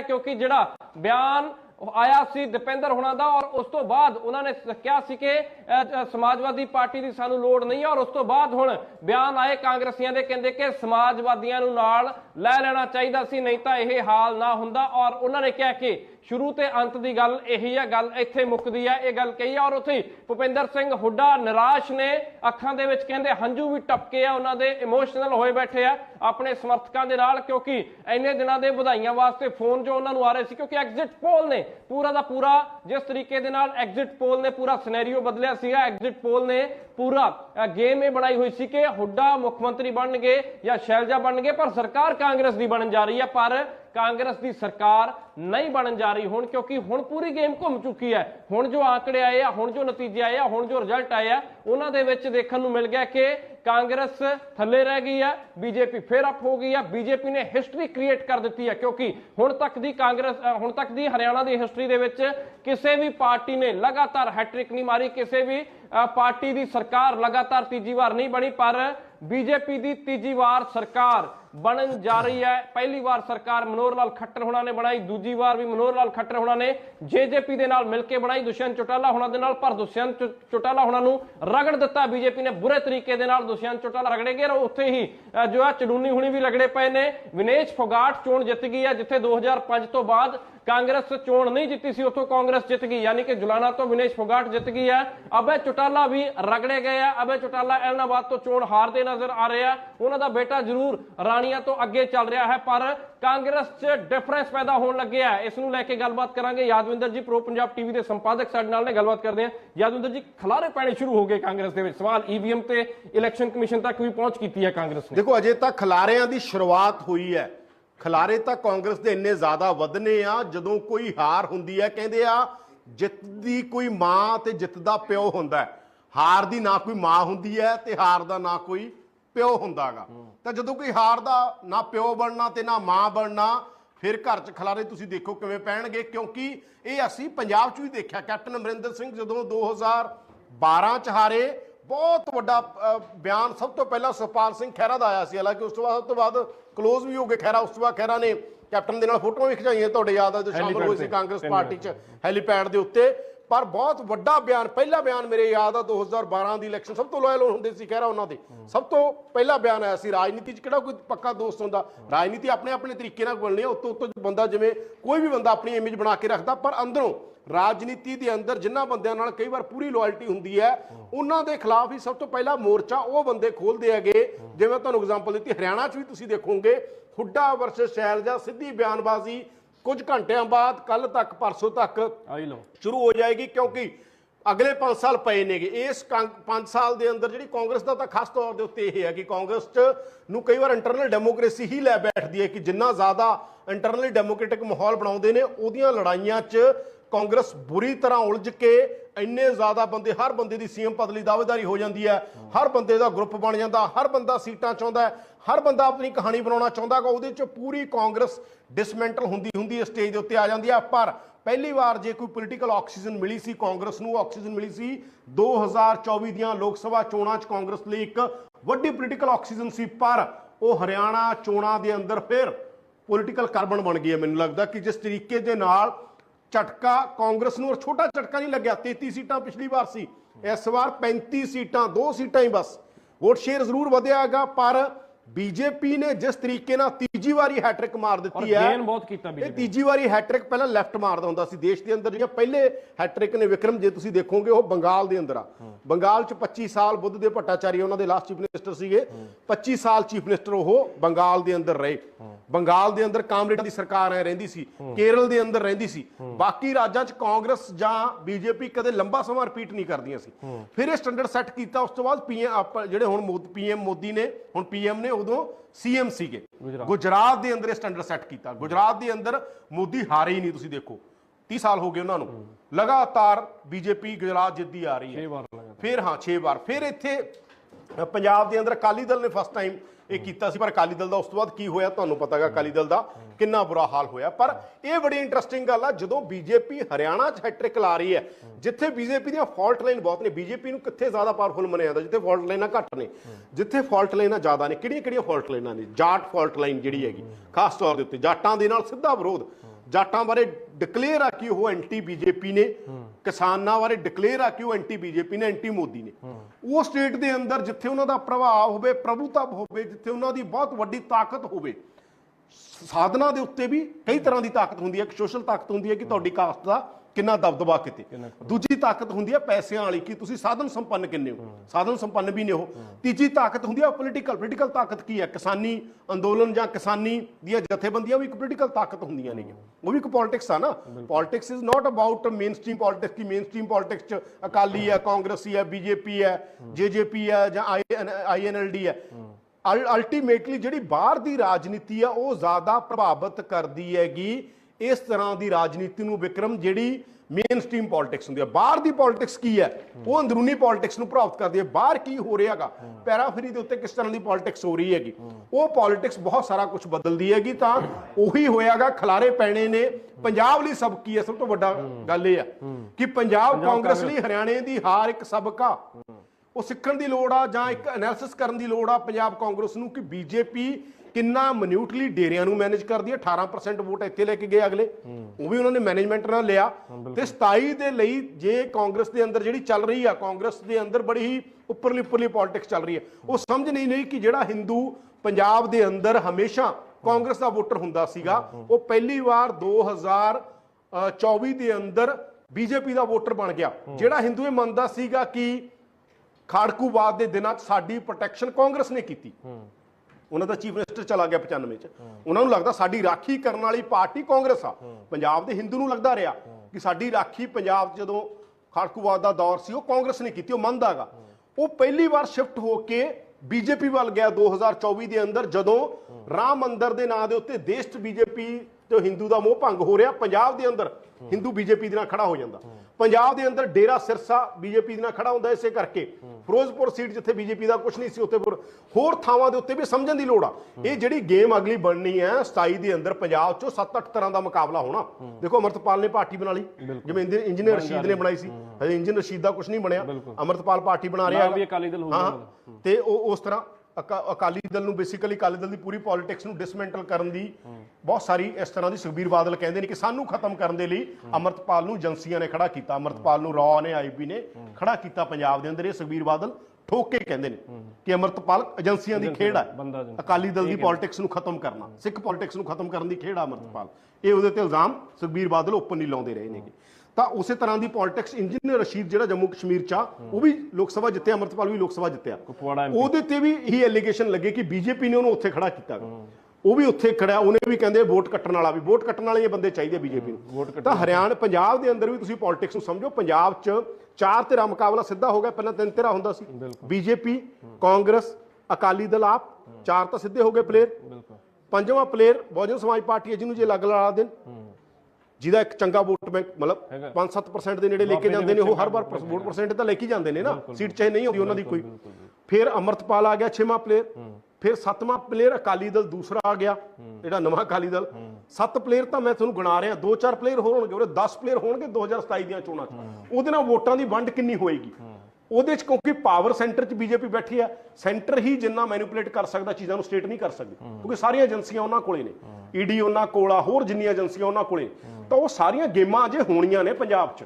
ਕਿਉਂਕਿ ਜਿਹੜਾ ਬਿਆਨ ਆਇਆ ਸੀ ਦਪਿੰਦਰ ਹੁਣਾਂ ਦਾ ਔਰ ਉਸ ਤੋਂ ਬਾਅਦ ਉਹਨਾਂ ਨੇ ਕਿਹਾ ਸੀ ਕਿ ਸਮਾਜਵਾਦੀ ਪਾਰਟੀ ਦੀ ਸਾਨੂੰ ਲੋੜ ਨਹੀਂ ਔਰ ਉਸ ਤੋਂ ਬਾਅਦ ਹੁਣ ਬਿਆਨ ਆਏ ਕਾਂਗਰਸੀਆਂ ਦੇ ਕਹਿੰਦੇ ਕਿ ਸਮਾਜਵਾਦੀਆਂ ਨੂੰ ਨਾਲ ਲੈ ਲੈਣਾ ਚਾਹੀਦਾ ਸੀ, ਨਹੀਂ ਤਾਂ ਇਹ ਹਾਲ ਨਾ ਹੁੰਦਾ ਔਰ ਉਹਨਾਂ ਨੇ ਕਿਹਾ ਕਿ ਸ਼ੁਰੂ ਤੇ ਅੰਤ ਦੀ ਗੱਲ ਇਹੀ ਹੈ ਗੱਲ ਇੱਥੇ ਮੁੱਕਦੀ ਹੈ ਇਹ ਗੱਲ ਕਹੀ ਹੈ ਔਰ ਉੱਥੇ ਹੀ ਭੁਪਿੰਦਰ ਸਿੰਘ ਹੁੱਡਾ ਨਿਰਾਸ਼ ਨੇ, ਅੱਖਾਂ ਦੇ ਵਿੱਚ ਕਹਿੰਦੇ ਹੰਝੂ ਵੀ ਟਪਕੇ ਆ ਉਹਨਾਂ ਦੇ ਇਮੋਸ਼ਨਲ ਹੋਏ ਬੈਠੇ ਆ ਆਪਣੇ ਸਮਰਥਕਾਂ ਦੇ ਨਾਲ ਕਿਉਂਕਿ ਇੰਨੇ ਦਿਨਾਂ ਦੇ ਵਧਾਈਆਂ ਵਾਸਤੇ ਫੋਨ ਜੋ ਉਹਨਾਂ ਨੂੰ ਆ ਰਹੇ ਸੀ ਕਿਉਂਕਿ ਐਗਜ਼ਿਟ ਪੋਲ ਨੇ ਪੂਰਾ ਦਾ ਪੂਰਾ ਜਿਸ ਤਰੀਕੇ ਦੇ ਨਾਲ ਐਗਜ਼ਿਟ ਪੋਲ ਨੇ ਪੂਰਾ ਸਿਨੈਰੀਓ ਬਦਲਿਆ ਸੀਗਾ। ਐਗਜ਼ਿਟ ਪੋਲ ਨੇ ਪੂਰਾ ਗੇਮ ਇਹ ਬਣਾਈ ਹੋਈ ਸੀ ਕਿ ਹੁੱਡਾ ਮੁੱਖ ਮੰਤਰੀ ਬਣਨਗੇ ਜਾਂ ਸ਼ੈਲਜਾ ਬਣਨਗੇ, ਪਰ ਸਰਕਾਰ ਕਾਂਗਰਸ ਦੀ ਬਣਨ ਜਾ ਰਹੀ ਹੈ, ਪਰ ਕਾਂਗਰਸ ਦੀ ਸਰਕਾਰ ਨਹੀਂ ਬਣਨ ਜਾ ਰਹੀ ਹੁਣ, ਕਿਉਂਕਿ ਹੁਣ ਪੂਰੀ ਗੇਮ ਘੁੰਮ ਚੁੱਕੀ ਹੈ। ਹੁਣ ਜੋ ਆંકੜੇ ਆਏ ਆ, ਹੁਣ ਜੋ ਨਤੀਜੇ ਆਏ ਆ, ਹੁਣ ਜੋ ਰਿਜ਼ਲਟ ਆਏ ਆ ਉਹਨਾਂ ਦੇ ਵਿੱਚ ਦੇਖਣ ਨੂੰ ਮਿਲ ਗਿਆ ਕਿ ਕਾਂਗਰਸ ਥੱਲੇ ਰਹਿ ਗਈ ਹੈ ਬੀਜੇਪੀ ਫੇਰ ਅਪ ਹੋ ਗਈ ਹੈ ਬੀਜੇਪੀ ਨੇ ਹਿਸਟਰੀ ਕ੍ਰੀਏਟ ਕਰ ਦਿੱਤੀ ਹੈ ਕਿਉਂਕਿ ਹੁਣ ਤੱਕ ਦੀ ਕਾਂਗਰਸ ਹੁਣ ਤੱਕ ਦੀ ਹਰਿਆਣਾ ਦੀ ਹਿਸਟਰੀ ਦੇ ਵਿੱਚ ਕਿਸੇ ਵੀ ਪਾਰਟੀ ਨੇ ਲਗਾਤਾਰ ਹੈਟ੍ਰਿਕ ਨਹੀਂ ਮਾਰੀ, ਕਿਸੇ ਵੀ ਪਾਰਟੀ ਦੀ ਸਰਕਾਰ ਲਗਾਤਾਰ ਤੀਜੀ ਵਾਰ ਨਹੀਂ ਬਣੀ, ਪਰ ਬੀਜੇਪੀ ਦੀ ਤੀਜੀ ਵਾਰ ਸਰਕਾਰ ਬਣਨ ਜਾ ਰਹੀ ਹੈ। ਪਹਿਲੀ ਵਾਰ ਸਰਕਾਰ ਮਨੋਹਰ ਲਾਲ ਖੱਟਰ ਹੋਣਾ ਨੇ ਬਣਾਈ, ਦੂਜੀ ਵਾਰ ਵੀ ਮਨੋਹਰ ਲਾਲ ਖੱਟਰ ਹੋਣਾ ਨੇ ਜੇਜੇਪੀ ਦੇ ਨਾਲ ਮਿਲ ਕੇ ਬਣਾਈ, ਦੁਸ਼ਯੰਤ ਚੌਟਾਲਾ ਹੋਣਾ ਦੇ ਨਾਲ, ਪਰ ਦੁਸ਼ਯੰਤ ਚੌ- ਚੌਟਾਲਾ ਹੋਣਾ ਨੂੰ ਰਗੜ ਦਿੱਤਾ। ਬੀਜੇਪੀ ਨੇ ਬੁਰੇ ਤਰੀਕੇ ਦੇ ਨਾਲ ਦੁਸ਼ਯੰਤ ਚੌਟਾਲਾ ਰਗੜੇ ਗਏ ਔਰ ਉੱਥੇ ਹੀ ਜੋ ਹੈ ਚੜੂਨੀ ਹੁਣੀ ਵੀ ਰਗੜੇ ਪਏ ਨੇ। ਵਿਨੇਸ਼ ਫੋਗਾਟ ਚੋਣ ਜਿੱਤ ਗਈ ਹੈ ਜਿੱਥੇ 2005 ਤੋਂ ਬਾਅਦ ਕਾਂਗਰਸ ਚੋਣ ਨਹੀਂ ਜਿੱਤੀ ਸੀ, ਉੱਥੋਂ ਕਾਂਗਰਸ ਜਿੱਤ ਗਈ। ਯਾਨੀ ਕਿ ਜੁਲਾਨਾ ਤੋਂ ਵਿਨੇਸ਼ ਫੋਗਾਟ ਜਿੱਤ ਗਈ ਹੈ। ਅਬੇ ਚੌਟਾਲਾ ਵੀ ਰਗੜੇ ਗਏ ਆ। ਅਬੇ ਚੌਟਾਲਾ ਐਲਨਾਬਾਦ ਤੋਂ ਚੋਣ ਹਾਰਦੇ ਨਜ਼ਰ ਆ ਰਹੇ ਆ। ਉਹਨਾਂ ਦਾ ਬੇਟਾ ਜ਼ਰੂਰ ਰਾਣੀਆਂ ਤੋਂ ਅੱਗੇ ਚੱਲ ਰਿਹਾ ਹੈ, ਪਰ ਕਾਂਗਰਸ 'ਚ ਡਿਫਰੈਂਸ ਪੈਦਾ ਹੋਣ ਲੱਗਿਆ ਹੈ। ਇਸ ਨੂੰ ਲੈ ਕੇ ਗੱਲਬਾਤ ਕਰਾਂਗੇ। ਯਾਦਵਿੰਦਰ ਜੀ ਪ੍ਰੋ ਪੰਜਾਬ ਟੀਵੀ ਦੇ ਸੰਪਾਦਕ ਸਾਡੇ ਨਾਲ ਨੇ। ਗੱਲਬਾਤ ਕਰਦੇ ਹਾਂ। ਯਾਦਵਿੰਦਰ ਜੀ, ਖਲਾਰੇ ਪੈਣੇ ਸ਼ੁਰੂ ਹੋ ਗਏ ਕਾਂਗਰਸ ਦੇ ਵਿੱਚ। ਸਵਾਲ ਈਵੀਐਮ ਤੇ ਇਲੈਕਸ਼ਨ ਕਮਿਸ਼ਨ ਤੱਕ ਵੀ ਪਹੁੰਚ ਕੀਤੀ ਹੈ ਕਾਂਗਰਸ ਨੇ। ਦੇਖੋ, ਅਜੇ ਤੱਕ ਖਿਲਾਰਿਆਂ ਦੀ ਸ਼ੁਰੂਆਤ ਹੋਈ ਹੈ। ਖਿਲਾਰੇ ਤਾਂ ਕਾਂਗਰਸ ਦੇ ਇੰਨੇ ਜ਼ਿਆਦਾ ਵਧਨੇ ਆ ਜਦੋਂ ਕੋਈ ਹਾਰ ਹੁੰਦੀ ਹੈ ਕਹਿੰਦੇ ਆ ਜਿੱਤ ਦੀ ਕੋਈ ਮਾਂ ਤੇ ਜਿੱਤ ਦਾ ਪਿਓ ਹੁੰਦਾ। ਹਾਰ ਦੀ ਨਾ ਕੋਈ ਮਾਂ ਹੁੰਦੀ ਹੈ ਤੇ ਹਾਰ ਦਾ ਨਾ ਕੋਈ ਪਿਓ ਹੁੰਦਾਗਾ ਤਾਂ ਜਦੋਂ ਕੋਈ ਹਾਰ ਦਾ ਨਾ ਪਿਓ ਬਣਨਾ ਤੇ ਨਾ ਮਾਂ ਬਣਨਾ ਫਿਰ ਘਰ 'ਚ ਖਲਾਰੇ ਤੁਸੀਂ ਦੇਖੋ ਕਿਵੇਂ ਪੈਣਗੇ ਕਿਉਂਕਿ ਇਹ ਅਸੀਂ ਪੰਜਾਬ 'ਚ ਵੀ ਦੇਖਿਆ ਕੈਪਟਨ ਅਮਰਿੰਦਰ ਸਿੰਘ ਜਦੋਂ 2012 ਚ ਹਾਰੇ ਬਹੁਤ ਵੱਡਾ ਬਿਆਨ ਸਭ ਤੋਂ ਪਹਿਲਾਂ ਸੁਖਪਾਲ ਸਿੰਘ ਖਹਿਰਾ ਦਾ ਆਇਆ ਸੀ ਹਾਲਾਂਕਿ ਉਸ ਤੋਂ ਬਾਅਦ ਉਸ ਤੋਂ ਬਾਅਦ ਕਲੋਜ਼ ਵੀ ਹੋ ਗਏ ਖਹਿਰਾ ਉਸ ਤੋਂ ਬਾਅਦ ਖਹਿਰਾ ਨੇ ਕੈਪਟਨ ਦੇ ਨਾਲ ਫੋਟੋਆਂ ਵੀ ਖਿਚਾਈਆਂ ਤੁਹਾਡੇ ਯਾਦ ਆ ਜੋ ਸ਼ਾਮਲ ਹੋਏ ਸੀ। ਕਾਂਗਰਸ ਪਾਰਟੀ 'ਚ ਹੈਲੀਪੈਡ ਦੇ ਉੱਤੇ ਪਰ ਬਹੁਤ ਵੱਡਾ ਬਿਆਨ, ਪਹਿਲਾ ਬਿਆਨ ਮੇਰੇ ਯਾਦ ਆ 2012 ਦੀ ਇਲੈਕਸ਼ਨ ਸਭ ਤੋਂ ਲਾਇਲ ਹੁੰਦੇ ਸੀ ਖਹਿਰਾ ਉਹਨਾਂ ਦੇ। ਸਭ ਤੋਂ ਪਹਿਲਾ ਬਿਆਨ ਆਇਆ ਸੀ, ਰਾਜਨੀਤੀ 'ਚ ਕਿਹੜਾ ਕੋਈ ਪੱਕਾ ਦੋਸਤ ਹੁੰਦਾ? ਰਾਜਨੀਤੀ ਆਪਣੇ ਆਪਣੇ ਤਰੀਕੇ ਨਾਲ ਬਣਨੀ ਹੈ ਉੱਤੋਂ ਉੱਤੋਂ ਬੰਦਾ ਜਿਵੇਂ ਕੋਈ ਵੀ ਬੰਦਾ ਆਪਣੀ ਇਮੇਜ ਬਣਾ ਕੇ ਰੱਖਦਾ, ਪਰ ਅੰਦਰੋਂ ਰਾਜਨੀਤੀ ਦੇ ਅੰਦਰ ਜਿਨ੍ਹਾਂ ਬੰਦਿਆਂ ਨਾਲ ਕਈ ਵਾਰ ਪੂਰੀ ਲਾਇਲਟੀ ਹੁੰਦੀ ਹੈ, ਉਹਨਾਂ ਦੇ ਖਿਲਾਫ ਹੀ ਸਭ ਤੋਂ ਪਹਿਲਾ ਮੋਰਚਾ ਉਹ ਬੰਦੇ ਖੋਲਦੇ ਹੈਗੇ। ਜਿਵੇਂ ਤੁਹਾਨੂੰ ਐਗਜ਼ਾਮਪਲ ਦਿੱਤੀ, ਹਰਿਆਣਾ 'ਚ ਵੀ ਤੁਸੀਂ ਦੇਖੋਗੇ, ਹੁੱਡਾ ਵਰਸਸ ਸ਼ੈਲਜਾ ਸਿੱਧੀ ਬਿਆਨਬਾਜ਼ੀ ਕੁਝ ਘੰਟਿਆਂ ਬਾਅਦ ਕੱਲ ਤੱਕ ਪਰਸੋਂ ਤੱਕ ਆਈ ਲਓ। ਸ਼ੁਰੂ ਹੋ ਜਾਏਗੀ ਕਿਉਂਕਿ ਅਗਲੇ 5 ਸਾਲ ਪਏ ਨੇਗੇ। ਇਸ 5 ਸਾਲ ਦੇ ਅੰਦਰ ਜਿਹੜੀ ਕਾਂਗਰਸ ਦਾ ਤਾਂ ਖਾਸ ਤੌਰ ਦੇ ਉੱਤੇ ਇਹ ਹੈ ਕਿ ਕਾਂਗਰਸ 'ਚ ਨੂੰ ਕਈ ਵਾਰ ਇੰਟਰਨਲ ਡੈਮੋਕ੍ਰੇਸੀ ਹੀ ਲੈ ਬੈਠਦੀ ਹੈ ਕਿ ਜਿੰਨਾ ਜ਼ਿਆਦਾ ਇੰਟਰਨਲੀ ਡੈਮੋਕ੍ਰੈਟਿਕ ਮਾਹੌਲ ਬਣਾਉਂਦੇ ਨੇ ਉਹਦੀਆਂ ਲੜਾਈਆਂ 'ਚ ਕਾਂਗਰਸ ਬੁਰੀ ਤਰ੍ਹਾਂ ਉਲਝ ਕੇ ਇੰਨੇ ਜ਼ਿਆਦਾ ਬੰਦੇ, ਹਰ ਬੰਦੇ ਦੀ ਸੀਐਮ ਪਦ ਲਈ ਦਾਅਵੇਦਾਰੀ ਹੋ ਜਾਂਦੀ ਹੈ। ਹਰ ਬੰਦੇ ਦਾ ਗਰੁੱਪ ਬਣ ਜਾਂਦਾ, ਹਰ ਬੰਦਾ ਸੀਟਾਂ ਚਾਹੁੰਦਾ ਹਰ ਬੰਦਾ ਆਪਣੀ ਕਹਾਣੀ ਬਣਾਉਣਾ ਚਾਹੁੰਦਾ ਗਾ ਉਹਦੇ 'ਚ ਪੂਰੀ ਕਾਂਗਰਸ ਡਿਸਮੈਂਟਲ ਹੁੰਦੀ ਹੁੰਦੀ ਹੈ ਸਟੇਜ ਦੇ ਉੱਤੇ ਆ ਜਾਂਦੀ ਹੈ। ਪਰ ਪਹਿਲੀ ਵਾਰ ਜੇ ਕੋਈ ਪੋਲੀਟੀਕਲ ਆਕਸੀਜਨ ਮਿਲੀ ਸੀ ਕਾਂਗਰਸ ਨੂੰ ਆਕਸੀਜਨ ਮਿਲੀ ਸੀ 2024 ਦੀਆਂ ਲੋਕ ਸਭਾ ਚੋਣਾਂ 'ਚ ਕਾਂਗਰਸ ਲਈ ਇੱਕ ਵੱਡੀ ਪੋਲੀਟੀਕਲ ਆਕਸੀਜਨ ਸੀ, ਪਰ ਉਹ ਹਰਿਆਣਾ ਚੋਣਾਂ ਦੇ ਅੰਦਰ ਫਿਰ ਪੋਲੀਟੀਕਲ ਕਾਰਬਨ ਬਣ ਗਈ ਹੈ। ਮੈਨੂੰ ਲੱਗਦਾ ਕਿ ਜਿਸ ਤਰੀਕੇ ਦੇ ਨਾਲ ਝਟਕਾ ਕਾਂਗਰਸ ਨੂੰ ਔਰ ਛੋਟਾ ਝਟਕਾ ਨਹੀਂ ਲੱਗਿਆ 33 ਸੀਟਾਂ ਪਿਛਲੀ ਵਾਰ ਸੀ। ਇਸ ਵਾਰ 35 ਸੀਟਾਂ, ਦੋ ਸੀਟਾਂ ਹੀ ਬਸ। ਵੋਟ ਸ਼ੇਅਰ ਜ਼ਰੂਰ ਵਧਿਆ ਹੈਗਾ, ਪਰ ਬੀਜੇਪੀ ਨੇ ਜਿਸ ਤਰੀਕੇ ਨਾਲ ਤੀਜੀ ਵਾਰੀ ਹੈਟ੍ਰਿਕ ਮਾਰ ਦਿੱਤੀ ਹੈ ਗੇਨ ਬਹੁਤ ਕੀਤਾ ਇਹ ਬੀਜੇਪੀ ਤੀਜੀ ਵਾਰੀ ਹੈਟ੍ਰਿਕ ਪਹਿਲਾਂ ਲੈਫਟ ਮਾਰਦਾ ਹੁੰਦਾ ਸੀ ਦੇਸ਼ ਦੇ ਅੰਦਰ ਜਿਹੜੀਆਂ ਪਹਿਲੇ ਹੈਟ੍ਰਿਕ ਨੇ ਵਿਕਰਮ ਜੇ ਤੁਸੀਂ ਦੇਖੋਗੇ ਉਹ ਬੰਗਾਲ ਦੇ ਅੰਦਰ ਆ। ਬੰਗਾਲ ਚ 25 ਸਾਲ ਬੁੱਧ ਦੇ ਭੱਟਾਚਾਰੀ ਉਹਨਾਂ ਦੇ ਲਾਸਟ ਚੀਫ ਮਿਨਿਸਟਰ ਸੀਗੇ 25 ਸਾਲ ਚੀਫ ਮਿਨਿਸਟਰ ਉਹ ਬੰਗਾਲ ਦੇ ਅੰਦਰ ਰਹੇ। ਬੰਗਾਲ ਦੇ ਅੰਦਰ ਕਾਮਰੇਡਾਂ ਦੀ ਸਰਕਾਰ ਐ ਰਹਿੰਦੀ ਸੀ ਕੇਰਲ ਦੇ ਅੰਦਰ ਰਹਿੰਦੀ ਸੀ। ਬਾਕੀ ਰਾਜਾਂ ਚ ਕਾਂਗਰਸ ਜਾਂ ਬੀਜੇਪੀ ਕਦੇ ਲੰਬਾ ਸਮਾਂ ਰਿਪੀਟ ਨਹੀਂ ਕਰਦੀਆਂ ਸੀ। ਫਿਰ ਇਹ ਸਟੈਂਡਰਡ ਸੈੱਟ ਕੀਤਾ ਉਸ ਤੋਂ ਬਾਅਦ ਪੀਐਮ ਜਿਹੜੇ ਹੁਣ ਪੀਐਮ ਮੋਦੀ ਨੇ ਹੁਣ ਪੀਐਮ ਨੇ ਉਦੋਂ ਸੀਐਮ ਸੀਗੇ। ਗੁਜਰਾਤ। ਦੇ ਅੰਦਰ ਇਹ ਸਟੈਂਡਰਡ ਸੈੱਟ ਕੀਤਾ। ਗੁਜਰਾਤ ਦੇ ਅੰਦਰ ਮੋਦੀ ਹਾਰੇ ਹੀ ਨਹੀਂ ਤੁਸੀਂ ਦੇਖੋ। 30 ਸਾਲ ਹੋ ਗਏ ਉਹਨਾਂ ਨੂੰ। ਲਗਾਤਾਰ ਬੀਜੇਪੀ ਗੁਜਰਾਤ ਜਿੱਦੀ ਆ ਰਹੀ ਹੈ। 6 ਵਾਰ ਲਗਾਤਾਰ। ਫਿਰ ਹਾਂ 6 ਵਾਰ। ਫਿਰ ਇੱਥੇ ਪੰਜਾਬ ਦੇ ਅੰਦਰ ਅਕਾਲੀ ਦਲ ਨੇ ਫਸਟ ਟਾਈਮ ਇਹ ਕੀਤਾ ਸੀ, ਪਰ ਅਕਾਲੀ ਦਲ ਦਾ ਉਸ ਤੋਂ ਬਾਅਦ ਕੀ ਹੋਇਆ ਤੁਹਾਨੂੰ ਪਤਾ ਅਕਾਲੀ ਦਲ ਦਾ ਕਿੰਨਾ ਬੁਰਾ ਹਾਲ ਹੋਇਆ। ਪਰ ਇਹ ਬੜੀ ਇੰਟਰਸਟਿੰਗ ਗੱਲ ਆ, ਜਦੋਂ ਬੀਜੇਪੀ ਹਰਿਆਣਾ 'ਚ ਹੈਟ੍ਰਿਕ ਲਾ ਰਹੀ ਹੈ, ਜਿੱਥੇ ਬੀਜੇਪੀ ਦੀਆਂ ਫਾਲਟ ਲਾਈਨ ਬਹੁਤ ਨੇ ਬੀਜੇਪੀ ਨੂੰ ਕਿੱਥੇ ਜ਼ਿਆਦਾ ਪਾਵਰਫੁਲ ਮੰਨਿਆ ਜਾਂਦਾ, ਜਿੱਥੇ ਫਾਲਟ ਲਾਈਨਾਂ ਘੱਟ ਨੇ, ਜਿੱਥੇ ਫਾਲਟ ਲਾਈਨਾਂ ਜ਼ਿਆਦਾ ਨੇ, ਕਿਹੜੀਆਂ ਕਿਹੜੀਆਂ ਫਾਲਟ ਲਾਈਨਾਂ ਨੇ? ਜਾਟ ਫਾਲਟ ਲਾਈਨ ਜਿਹੜੀ ਹੈਗੀ, ਖਾਸ ਤੌਰ ਦੇ ਉੱਤੇ, ਜਾਟਾਂ ਦੇ ਨਾਲ ਸਿੱਧਾ ਵਿਰੋਧ, ਜਾਟਾਂ ਬਾਰੇ ਡਿਕਲੇਅਰ ਆ ਕਿ ਉਹ ਐਂਟੀ ਬੀਜੇਪੀ ਨੇ ਕਿਸਾਨਾਂ ਬਾਰੇ ਡਿਕਲੇਅਰ ਆ ਕਿ ਉਹ ਐਂਟੀ ਬੀਜੇਪੀ ਨੇ ਐਂਟੀ ਮੋਦੀ ਨੇ। ਉਹ ਸਟੇਟ ਦੇ ਅੰਦਰ ਜਿੱਥੇ ਉਹਨਾਂ ਦਾ ਪ੍ਰਭਾਵ ਹੋਵੇ ਪ੍ਰਭੂਤਾ ਹੋਵੇ ਜਿੱਥੇ ਉਹਨਾਂ ਦੀ ਬਹੁਤ ਵੱਡੀ ਤਾਕਤ ਹੋਵੇ ਸਾਧਨਾ ਦੇ ਉੱਤੇ ਵੀ ਕਈ ਤਰ੍ਹਾਂ ਦੀ ਤਾਕਤ ਹੁੰਦੀ ਹੈ ਇੱਕ ਸੋਸ਼ਲ ਤਾਕਤ ਹੁੰਦੀ ਹੈ ਕਿ ਤੁਹਾਡੀ ਕਾਸਟ ਦਾ ਕਿੰਨਾ ਦਬਦਬਾ ਕਿਤੇ। ਦੂਜੀ ਤਾਕਤ ਹੁੰਦੀ ਹੈ ਪੈਸਿਆਂ ਵਾਲੀ ਕਿ ਤੁਸੀਂ ਸਾਧਨ ਸੰਪੰਨ ਕਿੰਨੇ ਹੋ? ਸਾਧਨ ਸੰਪੰਨ ਵੀ ਨੇ ਉਹ। ਤੀਜੀ ਤਾਕਤ ਹੁੰਦੀ ਹੈ ਪੋਲੀਟੀਕਲ ਪੋਲੀਟੀਕਲ ਤਾਕਤ ਕੀ ਹੈ ਕਿਸਾਨੀ ਅੰਦੋਲਨ ਜਾਂ ਕਿਸਾਨੀ ਦੀਆਂ ਜਥੇਬੰਦੀਆਂ ਵੀ ਇੱਕ ਪੋਲੀਟੀਕਲ ਤਾਕਤ ਹੁੰਦੀਆਂ ਨੇ। ਉਹ ਵੀ ਇੱਕ ਪੋਲਿਟਿਕਸ ਆ ਨਾ। Politics is not about mainstream politics Ki mainstream politics ਚ ਅਕਾਲੀ ਹੈ। ਕਾਂਗਰਸੀ ਹੈ ਬੀਜੇਪੀ ਹੈ। ਜੇਜੇਪੀ ਹੈ ਜਾਂ ਆਈਐਨਐਲਡੀ ਹੈ। ਅਲਟੀਮੇਟਲੀ ਜਿਹੜੀ ਬਾਹਰ ਦੀ ਰਾਜਨੀਤੀ ਆ ਉਹ ਜ਼ਿਆਦਾ ਪ੍ਰਭਾਵਿਤ ਕਰਦੀ ਹੈਗੀ ਇਸ ਤਰ੍ਹਾਂ ਦੀ ਰਾਜਨੀਤੀ ਨੂੰ ਵਿਕਰਮ ਜਿਹੜੀ ਮੇਨ ਸਟ੍ਰੀਮ ਪੋਲਿਟਿਕਸ ਹੁੰਦੀ ਹੈ ਬਾਹਰ ਦੀ ਪੋਲਿਟਿਕਸ ਕੀ ਹੈ? ਉਹ ਅੰਦਰੂਨੀ ਪੋਲਿਟਿਕਸ ਨੂੰ ਪ੍ਰਭਾਵਿਤ ਕਰਦੀ ਹੈ। ਬਾਹਰ ਕੀ ਹੋ ਰਿਹਾਗਾ ਪੈਰਾਫਰੀ ਦੇ ਉੱਤੇ ਕਿਸ ਤਰ੍ਹਾਂ ਦੀ ਪੋਲਿਟਿਕਸ ਹੋ ਰਹੀ ਹੈਗੀ? ਉਹ ਪੋਲਿਟਿਕਸ ਬਹੁਤ ਸਾਰਾ ਕੁਝ ਬਦਲਦੀ ਹੈਗੀ ਤਾਂ ਉਹੀ ਹੋਇਆਗਾ ਖਲਾਰੇ ਪੈਣੇ ਨੇ। ਪੰਜਾਬ ਲਈ ਸਭ ਕੀ ਹੈ? ਸਭ ਤੋਂ ਵੱਡਾ ਗੱਲ ਇਹ ਆ ਕਿ ਪੰਜਾਬ ਕਾਂਗਰਸ ਲਈ ਹਰਿਆਣੇ ਦੀ ਹਾਰ ਇੱਕ ਸਬਕ ਆ। ਉਹ ਸਿੱਖਣ ਦੀ ਲੋੜ ਆ ਜਾਂ ਇੱਕ ਐਨਾਲਿਸਿਸ ਕਰਨ ਦੀ ਲੋੜ ਆ ਪੰਜਾਬ ਕਾਂਗਰਸ ਨੂੰ ਕਿ ਬੀਜੇਪੀ ਕਿੰਨਾ ਮਿਨਿਊਟਲੀ ਡੇਰਿਆਂ ਨੂੰ ਮੈਨੇਜ ਕਰਦੀ ਹੈ 18% ਵੋਟ ਇੱਥੇ ਲੈ ਕੇ ਗਏ ਅਗਲੇ। ਉਹ ਵੀ ਉਹਨਾਂ ਨੇ ਮੈਨੇਜਮੈਂਟ ਨਾਲ ਲਿਆ। ਤੇ 27 ਦੇ ਲਈ ਜੇ ਕਾਂਗਰਸ ਦੇ ਅੰਦਰ ਜਿਹੜੀ ਚੱਲ ਰਹੀ ਆ ਕਾਂਗਰਸ ਦੇ ਅੰਦਰ ਬੜੀ ਹੀ ਉੱਪਰਲੀ ਉੱਪਰਲੀ ਪੋਲਿਟਿਕਸ ਚੱਲ ਰਹੀ ਹੈ। ਉਹ ਸਮਝ ਨਹੀਂ ਨਹੀਂ ਕਿ ਜਿਹੜਾ ਹਿੰਦੂ ਪੰਜਾਬ ਦੇ ਅੰਦਰ ਹਮੇਸ਼ਾ ਕਾਂਗਰਸ ਦਾ ਵੋਟਰ ਹੁੰਦਾ ਸੀਗਾ ਉਹ ਪਹਿਲੀ ਵਾਰ 2024 ਦੇ ਅੰਦਰ ਬੀਜੇਪੀ ਦਾ ਵੋਟਰ ਬਣ ਗਿਆ। ਜਿਹੜਾ ਹਿੰਦੂ ਇਹ ਮੰਨਦਾ ਸੀਗਾ ਕਿ ਖਾੜਕੂਵਾਦ ਦੇ ਦਿਨਾਂ 'ਚ ਸਾਡੀ ਪ੍ਰੋਟੈਕਸ਼ਨ ਕਾਂਗਰਸ ਨੇ ਕੀਤੀ। ਉਹਨਾਂ ਦਾ ਚੀਫ ਮਿਨਿਸਟਰ ਚਲਾ ਗਿਆ 95 ਚ। ਉਹਨਾਂ ਨੂੰ ਲੱਗਦਾ ਸਾਡੀ ਰਾਖੀ ਕਰਨ ਵਾਲੀ ਪਾਰਟੀ ਕਾਂਗਰਸ ਆ। ਪੰਜਾਬ ਦੇ ਹਿੰਦੂ ਨੂੰ ਲੱਗਦਾ ਰਿਹਾ ਕਿ ਸਾਡੀ ਰਾਖੀ ਪੰਜਾਬ ਜਦੋਂ ਖਾੜਕੂਵਾਦ ਦਾ ਦੌਰ ਸੀ, ਉਹ ਕਾਂਗਰਸ ਨੇ ਕੀਤੀ, ਉਹ ਮੰਨਦਾਗਾ ਉਹ ਪਹਿਲੀ ਵਾਰ ਸ਼ਿਫਟ ਹੋ ਕੇ ਬੀਜੇਪੀ ਵੱਲ ਗਿਆ 2024 ਦੇ ਅੰਦਰ, ਜਦੋਂ ਰਾਮ ਮੰਦਰ ਦੇ ਨਾਂ ਦੇ ਉੱਤੇ ਦੇਸ਼ 'ਚ ਬੀਜੇਪੀ ਤੇ ਹਿੰਦੂ ਦਾ ਮੋਹ ਭੰਗ ਹੋ ਰਿਹਾ, ਪੰਜਾਬ ਦੇ ਅੰਦਰ ਹਿੰਦੂ ਬੀਜੇਪੀ ਦੇ ਨਾਲ ਖੜਾ ਹੋ ਜਾਂਦਾ। ਪੰਜਾਬ ਦੇ ਅੰਦਰ ਡੇਰਾ ਸਿਰਸਾ ਬੀਜੇਪੀ ਦੇ ਨਾਲ ਖੜਾ ਹੁੰਦਾ, ਇਸੇ ਕਰਕੇ। ਫਿਰੋਜ਼ਪੁਰ ਸੀਟ ਜਿੱਥੇ ਬੀਜੇਪੀ ਦਾ ਕੁਝ ਨਹੀਂ ਸੀ ਉੱਥੇ ਫਿਰ ਹੋਰ ਥਾਵਾਂ ਦੇ ਉੱਤੇ ਵੀ ਸਮਝਣ ਦੀ ਲੋੜ ਆ। ਇਹ ਜਿਹੜੀ ਗੇਮ ਅਗਲੀ ਬਣਨੀ ਹੈ 27 ਦੇ ਅੰਦਰ ਪੰਜਾਬ 'ਚੋਂ 7-8 ਤਰ੍ਹਾਂ ਦਾ ਮੁਕਾਬਲਾ ਹੋਣਾ। ਦੇਖੋ ਅਮਰਤਪਾਲ ਨੇ ਪਾਰਟੀ ਬਣਾ ਲਈ। ਜਿਵੇਂ ਇੰਜ- ਇੰਜੀਨੀਅਰ ਰਸ਼ੀਦ ਨੇ ਬਣਾਈ ਸੀ। ਹਜੇ ਇੰਜੀਨੀਅਰ ਰਸ਼ੀਦ ਦਾ ਕੁਝ ਨਹੀਂ ਬਣਿਆ। ਅਮਰਤਪਾਲ ਪਾਰਟੀ ਬਣਾ ਰਿਹਾ। ਹਾਂ ਤੇ ਉਹ ਉਸ ਤਰ੍ਹਾਂ ਅਕਾਲੀ ਦਲ ਨੂੰ ਬੇਸਿਕਲੀ ਅਕਾਲੀ ਦਲ ਦੀ ਪੂਰੀ ਪੋਲਿਟਿਕਸ ਨੂੰ ਡਿਸਮੈਂਟਲ ਕਰਨ ਦੀ ਬਹੁਤ ਸਾਰੀ ਇਸ ਤਰ੍ਹਾਂ ਦੀ ਸੁਖਬੀਰ ਬਾਦਲ ਕਹਿੰਦੇ ਨੇ ਕਿ ਸਾਨੂੰ ਖਤਮ ਕਰਨ ਦੇ ਲਈ ਅਮਰਤਪਾਲ ਨੂੰ ਏਜੰਸੀਆਂ ਨੇ ਖੜਾ ਕੀਤਾ। ਅਮਰਤਪਾਲ ਨੂੰ ਰॉ ਨੇ ਆਈਬੀ ਨੇ ਖੜਾ ਕੀਤਾ ਪੰਜਾਬ ਦੇ ਅੰਦਰ। ਇਹ ਸੁਖਬੀਰ ਬਾਦਲ ਠੋਕ ਕੇ ਕਹਿੰਦੇ ਨੇ ਕਿ ਅਮਰਤਪਾਲ ਏਜੰਸੀਆਂ ਦੀ ਖੇਡ ਹੈ। ਏਜੰਸੀ। ਅਕਾਲੀ ਦਲ ਦੀ ਪੋਲਿਟਿਕਸ ਨੂੰ ਖਤਮ ਕਰਨਾ। ਸਿੱਖ ਪੋਲਿਟਿਕਸ ਨੂੰ ਖਤਮ ਕਰਨ ਦੀ ਖੇਡ ਆ ਅਮਰਤਪਾਲ। ਇਹ ਉਹਦੇ ਤੇ ਇਲਜ਼ਾਮ ਸੁਖਬੀਰ ਬਾਦਲ ਓਪਨਲੀ ਲਾਉਂਦੇ ਰਹੇ ਨੇਗੇ। ਤਾਂ ਉਸੇ ਤਰ੍ਹਾਂ ਦੀ ਪੋਲਿਟਿਕਸ ਇੰਜੀਨੀਅਰ ਰਸ਼ੀਦ ਜਿਹੜਾ ਜੰਮੂ ਕਸ਼ਮੀਰ ਚ ਆ ਉਹ ਵੀ ਲੋਕ ਸਭਾ ਜਿੱਤਿਆ ਅਮਰਤਪਾਲ ਵੀ ਲੋਕ ਸਭਾ ਜਿੱਤਿਆ। ਉਹਦੇ ਤੇ ਵੀ ਇਹੀ ਐਲੀਗੇਸ਼ਨ ਲੱਗੇ ਕਿ ਬੀਜੇਪੀ ਨੇ ਉਹਨੂੰ ਉੱਥੇ ਖੜਾ ਕੀਤਾ। ਉਹ ਵੀ ਉੱਥੇ ਖੜਾ ਉਹਨੇ ਵੀ ਕਹਿੰਦੇ ਵੋਟ ਕੱਟਣ ਵਾਲਾ ਵੀ ਵੋਟ ਕੱਟਣ ਵਾਲੇ ਇਹ ਬੰਦੇ ਚਾਹੀਦੇ ਬੀਜੇਪੀ ਨੂੰ। ਤਾਂ ਹਰਿਆਣਾ ਪੰਜਾਬ ਦੇ ਅੰਦਰ ਵੀ ਤੁਸੀਂ ਪੋਲਿਟਿਕਸ ਨੂੰ ਸਮਝੋ ਪੰਜਾਬ 'ਚ ਚਾਰ ਧਿਰਾਂ ਮੁਕਾਬਲਾ ਸਿੱਧਾ ਹੋ ਗਿਆ ਪਹਿਲਾਂ ਤਿੰਨ ਧਿਰਾਂ ਹੁੰਦਾ ਸੀ। ਬੀਜੇਪੀ ਕਾਂਗਰਸ ਅਕਾਲੀ ਦਲ ਆਪ ਚਾਰ ਤਾਂ ਸਿੱਧੇ ਹੋ ਗਏ ਪਲੇਅਰ ਬਿਲਕੁਲ। ਪੰਜਵਾਂ ਪਲੇਅਰ ਬਹੁਜਨ ਸਮਾਜ ਪਾਰਟੀ ਹੈ ਜਿਹਨੂੰ ਜੇ ਲੱਗ ਲਾ ਦੇਣ। ਜਿਹਦਾ ਇੱਕ ਚੰਗਾ ਵੋਟ ਬੈਂਕ ਮਤਲਬ ਹੈਗਾ। 5-7% ਦੇ ਨੇੜੇ ਲੈ ਕੇ ਜਾਂਦੇ ਨੇ ਉਹ ਹਰ ਵਾਰ ਵੋਟ ਪਰਸੈਂਟ ਤਾਂ ਲੈ ਕੇ ਜਾਂਦੇ ਨੇ ਨਾ ਸੀਟ ਚਾਹੇ ਨਹੀਂ ਹੁੰਦੀ ਉਹਨਾਂ ਦੀ ਕੋਈ। ਫਿਰ ਅਮਰਤਪਾਲ ਆ ਗਿਆ ਛੇਵਾਂ ਪਲੇਅਰ ਫਿਰ ਸੱਤਵਾਂ ਪਲੇਅਰ ਅਕਾਲੀ ਦਲ ਦੂਸਰਾ ਆ ਗਿਆ ਜਿਹੜਾ ਨਵਾਂ ਅਕਾਲੀ ਦਲ। ਸੱਤ ਪਲੇਅਰ ਤਾਂ ਮੈਂ ਤੁਹਾਨੂੰ ਗਿਣਾ ਰਿਹਾ ਦੋ ਚਾਰ ਪਲੇਅਰ ਹੋਰ ਹੋਣਗੇ ਉਹਦੇ 10 ਪਲੇਅਰ ਹੋਣਗੇ 2027 ਦੀਆਂ ਚੋਣਾਂ 'ਚ। ਉਹਦੇ ਨਾਲ ਵੋਟਾਂ ਦੀ ਵੰਡ ਕਿੰਨੀ ਹੋਏਗੀ? ਉਹਦੇ 'ਚ ਕਿਉਂਕਿ ਪਾਵਰ ਸੈਂਟਰ 'ਚ ਬੀਜੇਪੀ ਬੈਠੀ ਆ ਸੈਂਟਰ ਹੀ ਜਿੰਨਾ ਮੈਨੀਪੂਲੇਟ ਕਰ ਸਕਦਾ, ਚੀਜ਼ਾਂ ਨੂੰ ਸਟੇਟ ਨਹੀਂ ਕਰ ਸਕਦੀ। ਕਿਉਂਕਿ ਸਾਰੀਆਂ ਏਜੰਸੀਆਂ ਉਹਨਾਂ ਕੋਲੇ ਨੇ। ਈਡੀ ਉਹਨਾਂ ਕੋਲ ਆ, ਹੋਰ ਜਿੰਨੀਆਂ ਏਜੰਸੀਆਂ ਉਹਨਾਂ ਕੋਲੇ। ਤਾਂ ਉਹ ਸਾਰੀਆਂ ਗੇਮਾਂ ਅਜੇ ਹੋਣੀਆਂ ਨੇ ਪੰਜਾਬ 'ਚ।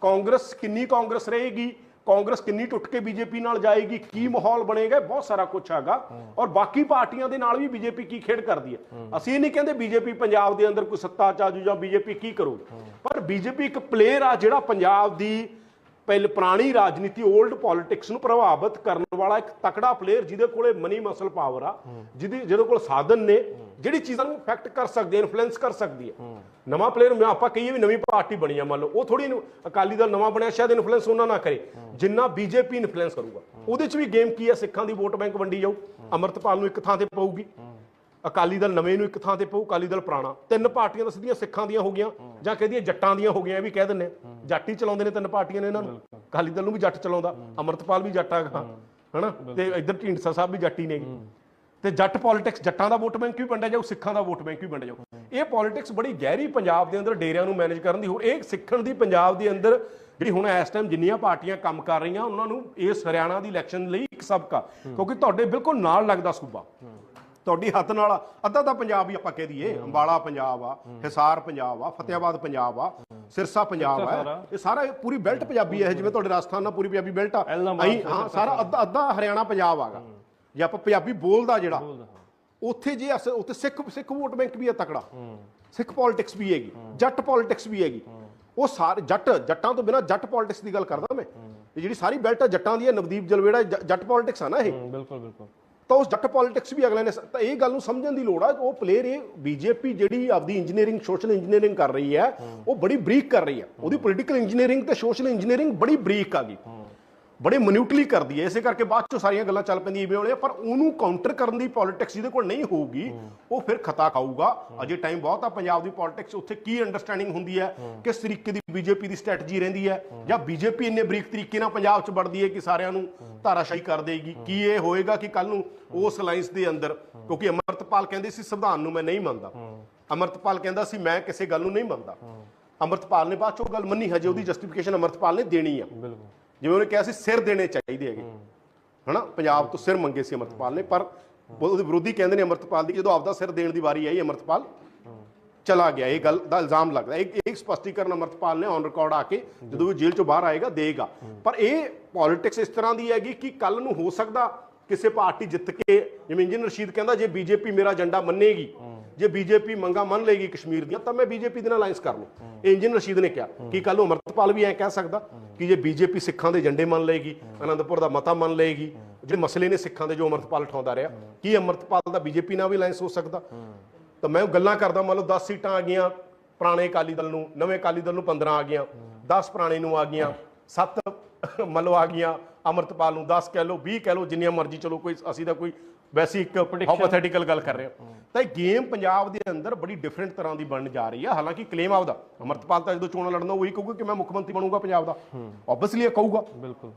ਕਾਂਗਰਸ ਕਿੰਨੀ ਕਾਂਗਰਸ ਰਹੇਗੀ, ਕਾਂਗਰਸ ਕਿੰਨੀ ਟੁੱਟ ਕੇ ਬੀਜੇਪੀ ਨਾਲ ਜਾਏਗੀ, ਕੀ ਮਾਹੌਲ ਬਣੇਗਾ ਬਹੁਤ ਸਾਰਾ ਕੁਝ ਹੈਗਾ। ਔਰ ਬਾਕੀ ਪਾਰਟੀਆਂ ਦੇ ਨਾਲ ਵੀ ਬੀਜੇਪੀ ਕੀ ਖੇਡ ਕਰਦੀ ਹੈ ਅਸੀਂ ਇਹ ਨਹੀਂ ਕਹਿੰਦੇ ਬੀਜੇਪੀ ਪੰਜਾਬ ਦੇ ਅੰਦਰ ਕੋਈ ਸੱਤਾ ਚ ਆਜੂ ਜਾਂ ਬੀਜੇਪੀ ਕੀ ਕਰੂਗੀ। ਪਰ ਬੀਜੇਪੀ ਇੱਕ ਪਲੇਅਰ ਆ ਜਿਹੜਾ ਪੰਜਾਬ ਦੀ ਪਹਿਲ ਪੁਰਾਣੀ ਰਾਜਨੀਤੀ 올ਡ ਪੋਲਿਟਿਕਸ ਨੂੰ ਪ੍ਰਭਾਵਿਤ ਕਰਨ ਵਾਲਾ ਇੱਕ ਤਕੜਾ ਪਲੇਅਰ ਜਿਹਦੇ ਕੋਲੇ ਮਨੀ ਮਸਲ ਪਾਵਰ ਆ, ਜਿਹਦੀ, ਜਿਹਦੇ ਕੋਲ ਸਾਧਨ ਨੇ, ਜਿਹੜੀ ਚੀਜ਼ਾਂ ਨੂੰ ਇਫੈਕਟ ਕਰ ਸਕਦੀ ਹੈ ਇਨਫਲੂਐਂਸ ਕਰ ਸਕਦੀ ਹੈ। ਨਵਾਂ ਪਲੇਅਰ ਮੈਂ, ਆਪਾਂ ਕਹੀਏ ਵੀ ਨਵੀਂ ਪਾਰਟੀ ਬਣੀ ਆ, ਮੰਨ ਲਓ, ਉਹ ਥੋੜੀ ਅਕਾਲੀ ਦਲ ਨਵਾਂ ਬਣਿਆ, ਸ਼ਾਇਦ ਇਨਫਲੂਐਂਸ ਉਹਨਾਂ ਨਾ ਕਰੇ, ਜਿੰਨਾ ਬੀਜੇਪੀ ਇਨਫਲੂਐਂਸ ਕਰੂਗਾ। ਉਹਦੇ 'ਚ ਵੀ ਗੇਮ ਕੀ ਹੈ? ਸਿੱਖਾਂ ਦੀ ਵੋਟ ਬੈਂਕ ਵੰਡੀ ਜਾਊ, ਅਮਰਤਪਾਲ ਨੂੰ ਇੱਕ ਥਾਂ ਤੇ ਪਊਗੀ, ਅਕਾਲੀ ਦਲ ਨਵੇਂ ਨੂੰ ਇੱਕ ਥਾਂ ਤੇ ਪਊ, ਅਕਾਲੀ ਦਲ ਪੁਰਾਣਾ। ਤਿੰਨ ਪਾਰਟੀਆਂ ਤਾਂ ਸਿੱਧੀਆਂ ਸਿੱਖਾਂ ਦੀਆਂ ਹੋ ਗਈਆਂ, ਜਾਂ ਕਹਦੀਆਂ ਜੱਟਾਂ ਦੀਆਂ ਹੋ ਗਈਆਂ, ਇਹ ਵੀ ਕਹਿ ਦਿੰਨੇ ਆ। ਜੱਟ ਹੀ ਚਲਾਉਂਦੇ ਨੇ ਤਿੰਨ ਪਾਰਟੀਆਂ ਨੇ ਇਹਨਾਂ ਨੂੰ। ਅਕਾਲੀ ਦਲ ਨੂੰ ਵੀ ਜੱਟ ਚਲਾਉਂਦਾ ਅਮਰਤਪਾਲ ਵੀ ਜੱਟ ਹੈਗਾ ਹਨਾ? ਤੇ ਇੱਧਰ ਢੀਂਡਸਾ ਸਾਹਿਬ ਵੀ ਜੱਟੀ ਨੇਗੇ ਤੇ ਜੱਟ ਪੋਲਿਟਿਕਸ ਜੱਟਾਂ ਦਾ ਵੋਟ ਬੈਂਕ ਵੀ ਵੰਡਿਆ ਜਾਊ ਸਿੱਖਾਂ ਦਾ ਵੋਟ ਬੈਂਕ ਵੀ ਵੰਡਿਆ ਜਾਊ। ਇਹ ਪੋਲਿਟਿਕਸ ਬੜੀ ਗਹਿਰੀ ਪੰਜਾਬ ਦੇ ਅੰਦਰ ਡੇਰਿਆਂ ਨੂੰ ਮੈਨੇਜ ਕਰਨ ਦੀ ਹੋਰ ਇਹ ਸਿੱਖਣ ਦੀ ਪੰਜਾਬ ਦੇ ਅੰਦਰ ਜਿਹੜੀ ਹੁਣ ਇਸ ਟਾਈਮ ਜਿੰਨੀਆਂ ਪਾਰਟੀਆਂ ਕੰਮ ਕਰ ਰਹੀਆਂ ਉਹਨਾਂ ਨੂੰ ਇਸ ਹਰਿਆਣਾ ਦੀ ਇਲੈਕਸ਼ਨ ਲਈ ਇੱਕ ਸਬਕਾ। ਕਿਉਂਕਿ ਤੁਹਾਡੇ ਬਿਲਕੁਲ ਨਾਲ ਲੱਗਦਾ ਸੂਬਾ। ਤੁਹਾਡੀ ਹੱਥ ਨਾਲ ਅੱਧਾ ਤਾਂ ਪੰਜਾਬ ਹੀ ਆਪਾਂ ਕਹਿ ਦਈਏ। ਅੰਬਾਲਾ ਪੰਜਾਬ ਆ ਹਿਸਾਰ ਪੰਜਾਬ ਆ ਫਤਿਆਬਾਦ ਪੰਜਾਬ ਆ ਸਿਰਸਾ ਪੰਜਾਬ ਆ। ਇਹ ਸਾਰਾ ਪੂਰੀ ਬੈਲਟ ਪੰਜਾਬੀ ਹੈ ਜਿਵੇਂ ਤੁਹਾਡੇ ਰਾਜਸਥਾਨ ਨਾਲ ਪੂਰੀ ਪੰਜਾਬੀ ਬੈਲਟ ਆ। ਹਾਂ ਸਾਰਾ ਅੱਧਾ ਅੱਧਾ ਹਰਿਆਣਾ ਪੰਜਾਬ ਆਗਾ। ਜੇ ਆਪਾਂ ਪੰਜਾਬੀ ਬੋਲਦਾ ਜਿਹੜਾ। ਉੱਥੇ ਜੇ ਅਸ- ਉੱਥੇ ਸਿੱਖ ਸਿੱਖ ਵੋਟ ਬੈਂਕ ਵੀ ਹੈ ਤਕੜਾ। ਸਿੱਖ ਪੋਲਿਟਿਕਸ ਵੀ ਹੈਗੀ ਜੱਟ ਪੋਲਿਟਿਕਸ ਵੀ ਹੈਗੀ। ਉਹ ਸਾਰੇ ਜੱਟ ਜੱਟਾਂ ਤੋਂ ਬਿਨਾ ਜੱਟ ਪੋਲਿਟਿਕਸ ਦੀ ਗੱਲ ਕਰਦਾ ਮੈਂ। ਇਹ ਜਿਹੜੀ ਸਾਰੀ ਬੈਲਟ ਆ ਜੱਟਾਂ ਦੀ ਹੈ ਨਵਦੀਪ ਜਲਵੇੜਾ ਜੱਟ ਪੋਲਿਟਿਕਸ ਆ ਨਾ ਇਹ। ਬਿਲਕੁਲ ਬਿਲਕੁਲ। ਤਾਂ ਉਸ ਜੱਟ ਪੋਲਿਟਿਕਸ ਵੀ ਅਗਲੇ ਨੇ ਤਾਂ ਇਹ ਗੱਲ ਨੂੰ ਸਮਝਣ ਦੀ ਲੋੜ ਆ, ਉਹ ਪਲੇਅਰ ਇਹ ਬੀਜੇਪੀ ਜਿਹੜੀ ਆਪਦੀ ਇੰਜੀਨੀਅਰਿੰਗ ਸੋਸ਼ਲ ਇੰਜੀਨੀਅਰਿੰਗ ਕਰ ਰਹੀ ਹੈ, ਉਹ ਬੜੀ ਬਰੀਕ ਕਰ ਰਹੀ ਹੈ। ਉਹਦੀ ਪੋਲਿਟੀਕਲ ਇੰਜੀਨੀਅਰਿੰਗ ਤੇ ਸੋਸ਼ਲ ਇੰਜੀਨੀਅਰਿੰਗ ਬੜੀ ਬਰੀਕ ਆ ਗਈ। ਬੜੇ ਮਨਿਊਟਲੀ ਕਰਦੀ ਹੈ। ਇਸੇ ਕਰਕੇ ਬਾਅਦ ਚੋਂ ਸਾਰੀਆਂ ਗੱਲਾਂ ਚੱਲ ਪੈਂਦੀਆਂ ਇਵੇਂ ਵਾਲੇ। ਪਰ ਉਹਨੂੰ ਕਾਊਂਟਰ ਕਰਨ ਦੀ ਪੋਲਿਟਿਕਸ ਜਿਹਦੇ ਕੋਲ ਨਹੀਂ ਹੋਊਗੀ, ਉਹ ਫਿਰ ਖਤਾ ਖਾਊਗਾ। ਅਜੇ ਟਾਈਮ ਬਹੁਤ ਆ ਪੰਜਾਬ ਦੀ ਪੋਲਿਟਿਕਸ ਉੱਥੇ ਕੀ ਅੰਡਰਸਟੈਂਡਿੰਗ ਹੁੰਦੀ ਹੈ? ਕਿਸ ਤਰੀਕੇ ਦੀ ਬੀਜੇਪੀ ਦੀ ਸਟ੍ਰੈਟਜੀ ਰਹਿੰਦੀ ਹੈ? ਜਾਂ ਬੀਜੇਪੀ ਇੰਨੇ ਬਰੀਕ ਤਰੀਕੇ ਨਾਲ ਪੰਜਾਬ 'ਚ ਵੜਦੀ ਹੈ ਕਿ ਸਾਰਿਆਂ ਨੂੰ ਧਾਰਾਸ਼ਾਹੀ ਕਰ ਦੇਗੀ? ਕੀ ਇਹ ਹੋਏਗਾ ਕਿ ਕੱਲ ਨੂੰ ਉਸ ਅਲਾਈਅੰਸ ਦੇ ਅੰਦਰ? ਕਿਉਂਕਿ ਅਮਰਤਪਾਲ ਕਹਿੰਦੇ ਸੀ ਸੰਵਿਧਾਨ ਨੂੰ ਮੈਂ ਨਹੀਂ ਮੰਨਦਾ। ਅਮਰਤਪਾਲ ਕਹਿੰਦਾ ਸੀ, ਮੈਂ ਕਿਸੇ ਗੱਲ ਨੂੰ ਨਹੀਂ ਮੰਨਦਾ। ਅਮਰਤਪਾਲ ਨੇ ਬਾਅਦ ਚੋਂ ਗੱਲ ਮੰਨੀ, ਹਜੇ ਉਹਦੀ ਜਸਟੀਫਿਕੇਸ਼ਨ ਅਮਰਤਪਾਲ ਨੇ ਦੇਣੀ ਆ। ਬਿਲਕੁਲ। ਜਿਵੇਂ ਉਹਨੇ ਕਿਹਾ ਸੀ, ਸਿਰ ਦੇਣੇ ਚਾਹੀਦੇ ਹੈਗੇ। ਹਨਾ? ਪੰਜਾਬ ਤੋਂ ਸਿਰ ਮੰਗੇ ਸੀ ਅਮਰਤਪਾਲ ਨੇ, ਪਰ ਉਹਦੇ ਵਿਰੋਧੀ ਕਹਿੰਦੇ ਨੇ ਅਮਰਤਪਾਲ ਦੀ, ਜਦੋਂ ਆਪਦਾ ਸਿਰ ਦੇਣ ਦੀ ਵਾਰੀ ਆਈ, ਅਮਰਤਪਾਲ ਚਲਾ ਗਿਆ। ਇਹ ਗੱਲ ਦਾ ਇਲਜ਼ਾਮ ਲੱਗਦਾ। ਇੱਕ ਇੱਕ ਸਪਸ਼ਟੀਕਰਨ ਅਮਰਤਪਾਲ ਨੇ ਔਨ ਰਿਕਾਰਡ ਆ ਕੇ, ਜਦੋਂ ਵੀ ਜੇਲ੍ਹ ਚੋਂ ਬਾਹਰ ਆਏਗਾ ਦੇਗਾ ਪਰ ਇਹ ਪੋਲਿਟਿਕਸ ਇਸ ਤਰ੍ਹਾਂ ਦੀ ਹੈਗੀ ਕਿ ਕੱਲ ਨੂੰ ਹੋ ਸਕਦਾ ਕਿਸੇ ਪਾਰਟੀ ਜਿੱਤ ਕੇ, ਜਿਵੇਂ ਇੰਜਨ ਰਸ਼ੀਦ ਕਹਿੰਦਾ, ਜੇ ਬੀਜੇਪੀ ਮੇਰਾ ਏਜੰਡਾ ਮੰਨੇਗੀ ਜੇ ਬੀਜੇਪੀ ਮੰਗਾ ਮੰਨ ਲੇਗੀ ਕਸ਼ਮੀਰ ਦੀਆਂ ਤਾਂ ਮੈਂ ਬੀਜੇਪੀ ਦੇ ਨਾਲ ਅਲਾਈਅੰਸ ਕਰ ਲੂੰ ਇੰਜਨ ਰਸ਼ੀਦ ਨੇ ਕਿਹਾ ਕਿ ਕੱਲ ਨੂੰ ਅਮਰਤਪਾਲ ਵੀ ਐ ਕਹਿ ਸਕਦਾ ਕਿ ਜੇ ਬੀਜੇਪੀ ਸਿੱਖਾਂ ਦੇ ਏਜੰਡੇ ਮੰਨ ਲਏਗੀ ਅਨੰਦਪੁਰ ਦਾ ਮਤਾ ਮੰਨ ਲਏਗੀ ਜਿਹੜੇ ਮਸਲੇ ਨੇ ਸਿੱਖਾਂ ਦੇ ਜੋ ਅਮਰਤਪਾਲ ਉਠਾਉਂਦਾ ਰਿਹਾ ਕੀ ਅਮਰਤਪਾਲ ਦਾ ਬੀਜੇਪੀ ਨਾਲ ਵੀ ਅਲਾਈਅੰਸ ਹੋ ਸਕਦਾ? ਤਾਂ ਮੈਂ ਉਹ ਗੱਲਾਂ ਕਰਦਾ ਮੰਨ ਲਓ 10 ਸੀਟਾਂ ਆ ਗਈਆਂ ਪੁਰਾਣੇ ਅਕਾਲੀ ਦਲ ਨੂੰ ਨਵੇਂ ਅਕਾਲੀ ਦਲ ਨੂੰ 15 ਆ ਗਈਆਂ 10 ਪੁਰਾਣੇ ਨੂੰ ਆ ਗਈਆਂ 7 ਮੰਨ ਲਓ ਆ ਗਈਆਂ ਅਮਰਤਪਾਲ ਨੂੰ 10 ਕਹਿ ਲਓ 20 ਕਹਿ ਲਓ ਜਿੰਨੀਆਂ ਮਰਜ਼ੀ ਚਲੋ ਕੋਈ ਅਸੀਂ ਤਾਂ ਕੋਈ ਵੈਸੀ ਇੱਕ ਹਾਈਪੋਥੈਟੀਕਲ ਗੱਲ ਕਰ ਰਹੇ ਹਾਂ। ਤਾਂ ਇਹ ਗੇਮ ਪੰਜਾਬ ਦੇ ਅੰਦਰ ਬੜੀ ਡਿਫਰੈਂਟ ਤਰ੍ਹਾਂ ਦੀ ਬਣਨ ਜਾ ਰਹੀ ਹੈ ਹਾਲਾਂਕਿ ਕਲੇਮ ਆਪਦਾ ਅਮਰਤਪਾਲ ਤਾਂ ਜਦੋਂ ਚੋਣਾਂ ਲੜਨਾ ਉਹੀ ਕਹੂਗਾ ਕਿ ਮੈਂ ਮੁੱਖ ਮੰਤਰੀ ਬਣੂੰਗਾ ਪੰਜਾਬ ਦਾ। ਆਬਵੀਅਸਲੀ ਇਹ ਕਹੂਗਾ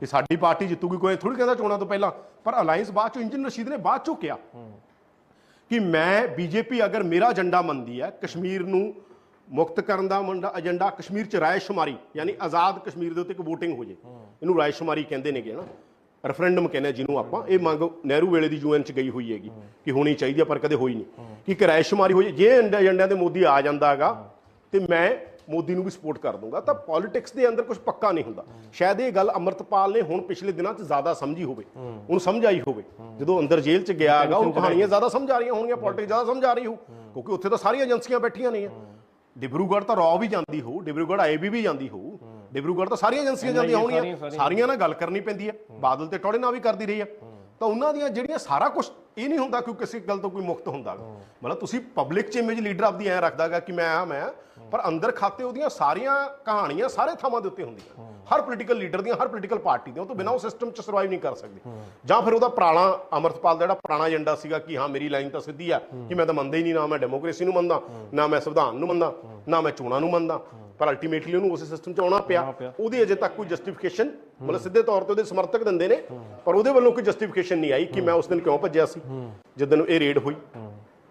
ਕਿ ਸਾਡੀ ਪਾਰਟੀ ਜਿੱਤੂਗੀ ਕੋਈ ਥੋੜੀ ਕਹਿੰਦਾ ਚੋਣਾਂ ਤੋਂ ਪਹਿਲਾਂ। ਪਰ ਅਲਾਈਅੰਸ ਬਾਅਦ ਚੋਂ ਇੰਜਨ ਰਸ਼ੀਦ ਨੇ ਬਾਅਦ ਚੋਂ ਕਿਹਾ ਕਿ ਮੈਂ ਬੀਜੇਪੀ ਅਗਰ ਮੇਰਾ ਏਜੰਡਾ ਮੰਨਦੀ ਹੈ ਕਸ਼ਮੀਰ ਨੂੰ ਮੁਕਤ ਕਰਨ ਦਾ ਮੁੰਡਾ ਏਜੰਡਾ ਕਸ਼ਮੀਰ ਚ ਰਾਇਸ਼ੁਮਾਰੀ ਯਾਨੀ ਆਜ਼ਾਦ ਕਸ਼ਮੀਰ ਦੇ ਉੱਤੇ ਇੱਕ VOTING ਹੋ ਜੇ। ਇਹਨੂੰ ਰਾਇਸ਼ੁਮਾਰੀ ਕਹਿੰਦੇ ਨੇਗੇ ਨਾ। ਰੈਫਰੈਂਡਮ ਕਹਿੰਦੇ ਆ ਜਿਹਨੂੰ ਆਪਾਂ ਇਹ ਮੰਗ ਨਹਿਰੂ ਵੇਲੇ ਦੀ ਯੂਐਨ ਚ ਗਈ ਹੋਈ ਹੈਗੀ ਕਿ ਹੋਣੀ ਚਾਹੀਦੀ ਹੈ ਪਰ ਕਦੇ ਹੋਈ ਨਹੀਂ। ਕਿ ਇੱਕ ਰਾਇਸ਼ੁਮਾਰੀ ਹੋ ਜੇ ਜੇ ਏਜੰਡਾ- ਏਜੰਡਿਆਂ ਦੇ ਮੋਦੀ ਆ ਜਾਂਦਾ ਹੈਗਾ ਤੇ ਮੈਂ ਮੋਦੀ ਨੂੰ ਵੀ ਸਪੋਰਟ ਕਰ ਦੂੰਗਾ ਤਾਂ ਪੋਲਿਟਿਕਸ ਦੇ ਅੰਦਰ ਕੁਝ ਪੱਕਾ ਨਹੀਂ ਹੁੰਦਾ। ਸ਼ਾਇਦ ਇਹ ਗੱਲ ਅਮਰਤਪਾਲ ਨੇ ਹੁਣ ਪਿਛਲੇ ਦਿਨਾਂ 'ਚ ਜ਼ਿਆਦਾ ਸਮਝੀ ਹੋਵੇ ਉਹਨੂੰ ਸਮਝ ਆਈ ਹੋਵੇ। ਜਦੋਂ ਅੰਦਰ ਜੇਲ੍ਹ 'ਚ ਗਿਆ ਹੈਗਾ ਉਹ ਕਹਾਣੀਆਂ ਜ਼ਿਆਦਾ ਸਮਝ ਆ ਰਹੀਆਂ ਹੋਣਗੀਆਂ ਪੋਲਿਟਿਕਸ ਜ਼ਿਆਦਾ ਸਮਝ ਆ ਰਹੀ ਹੋ। ਕਿਉਂਕਿ ਉੱਥੇ ਤਾਂ ਸਾਰੀਆਂ ਏਜੰਸੀਆਂ ਬੈਠੀਆਂ ਨੇ। ਡਿਬਰੂਗੜ੍ਹ ਤਾਂ ਰੌ ਵੀ ਜਾਂਦੀ ਹੋਊ ਡਿਬਰੂਗੜ੍ਹ ਆਈਬੀ ਵੀ ਜਾਂਦੀ ਹੋਊ। ਡਿਬਰੂਗੜ੍ਹ ਤਾਂ ਸਾਰੀਆਂ ਏਜੰਸੀਆਂ ਜਾਂਦੀਆਂ ਹੋਣਗੀਆਂ। ਸਾਰੀਆਂ। ਨਾਲ ਗੱਲ ਕਰਨੀ ਪੈਂਦੀ ਹੈ। ਬਾਦਲ ਤੇ ਟੋੜੇ ਨਾਲ ਵੀ ਕਰਦੀ ਰਹੀ ਹੈ। ਤਾਂ ਉਹਨਾਂ ਦੀਆਂ ਜਿਹੜੀਆਂ ਸਾਰਾ ਕੁਝ ਇਹ ਨਹੀਂ ਹੁੰਦਾ ਕਿ ਕਿਸੇ ਗੱਲ ਤੋਂ ਕੋਈ ਮੁਕਤ ਹੁੰਦਾ। ਮਤਲਬ ਤੁਸੀਂ ਪਬਲਿਕ ਚ ਇਮੇਜ ਲੀਡਰ ਆਪਦੀ ਐ ਰੱਖਦਾਗਾ ਕਿ ਮੈਂ ਆ ਮੈਂ ਪਰ ਅੰਦਰ ਖਾਤੇ ਉਹਦੀਆਂ ਸਾਰੀਆਂ ਕਹਾਣੀਆਂ ਸਾਰੇ ਥਾਵਾਂ ਦੇ ਉੱਤੇ ਹੁੰਦੀਆਂ। ਹਰ ਪੋਲੀਟੀਕਲ ਲੀਡਰ ਦੀਆਂ ਹਰ ਪੋਲੀਟੀਕਲ ਪਾਰਟੀ ਦੀਆਂ। ਉਹ ਤੋਂ ਬਿਨਾਂ ਉਹ ਸਿਸਟਮ ਚ ਸਰਵਾਈਵ ਨਹੀਂ ਕਰ ਸਕਦੀ। ਜਾਂ ਫਿਰ ਉਹਦਾ ਪੁਰਾਣਾ ਅਮਰਤਪਾਲ ਦਾ ਜਿਹੜਾ ਪੁਰਾਣਾ ਏਜੰਡਾ ਸੀਗਾ ਕਿ ਹਾਂ ਮੇਰੀ ਲਾਈਨ ਤਾਂ ਸਿੱਧੀ ਆ ਕਿ ਮੈਂ ਤਾਂ ਮੰਨਦਾ ਹੀ ਨਹੀਂ ਨਾ ਮੈਂ ਡੈਮੋਕ੍ਰੇਸੀ ਨੂੰ ਮੰਨਦਾ ਨਾ ਮੈਂ ਸੰਵਿਧਾਨ ਨੂੰ ਮੰਨਦਾ ਨਾ ਮੈਂ ਚੋਣਾਂ ਨੂੰ ਮੰਨਦਾ। ਪਰ ਅਲਟੀਮੇਟਲੀ ਉਹਨੂੰ ਉਸੇ ਸਿਸਟਮ ਚ ਆਉਣਾ ਪਿਆ। ਉਹਦੀ ਅਜੇ ਤੱਕ ਕੋਈ ਜਸਟੀਫਿਕੇਸ਼ਨ ਮਤਲਬ ਸਿੱਧੇ ਤੌਰ ਤੇ ਉਹਦੇ ਸਮਰਥਕ ਦਿੰਦੇ ਨੇ ਪਰ ਉਹਦੇ ਵੱਲੋਂ ਕੋਈ ਜਸਟੀਫਿਕੇਸ਼ਨ ਨਹੀਂ ਆਈ ਕਿ ਮੈਂ ਉਸ ਦਿਨ ਕਿਉਂ ਭੱਜਿਆ ਸੀ। ਜਿੱਦਨ ਇਹ ਰੇਡ ਹੋਈ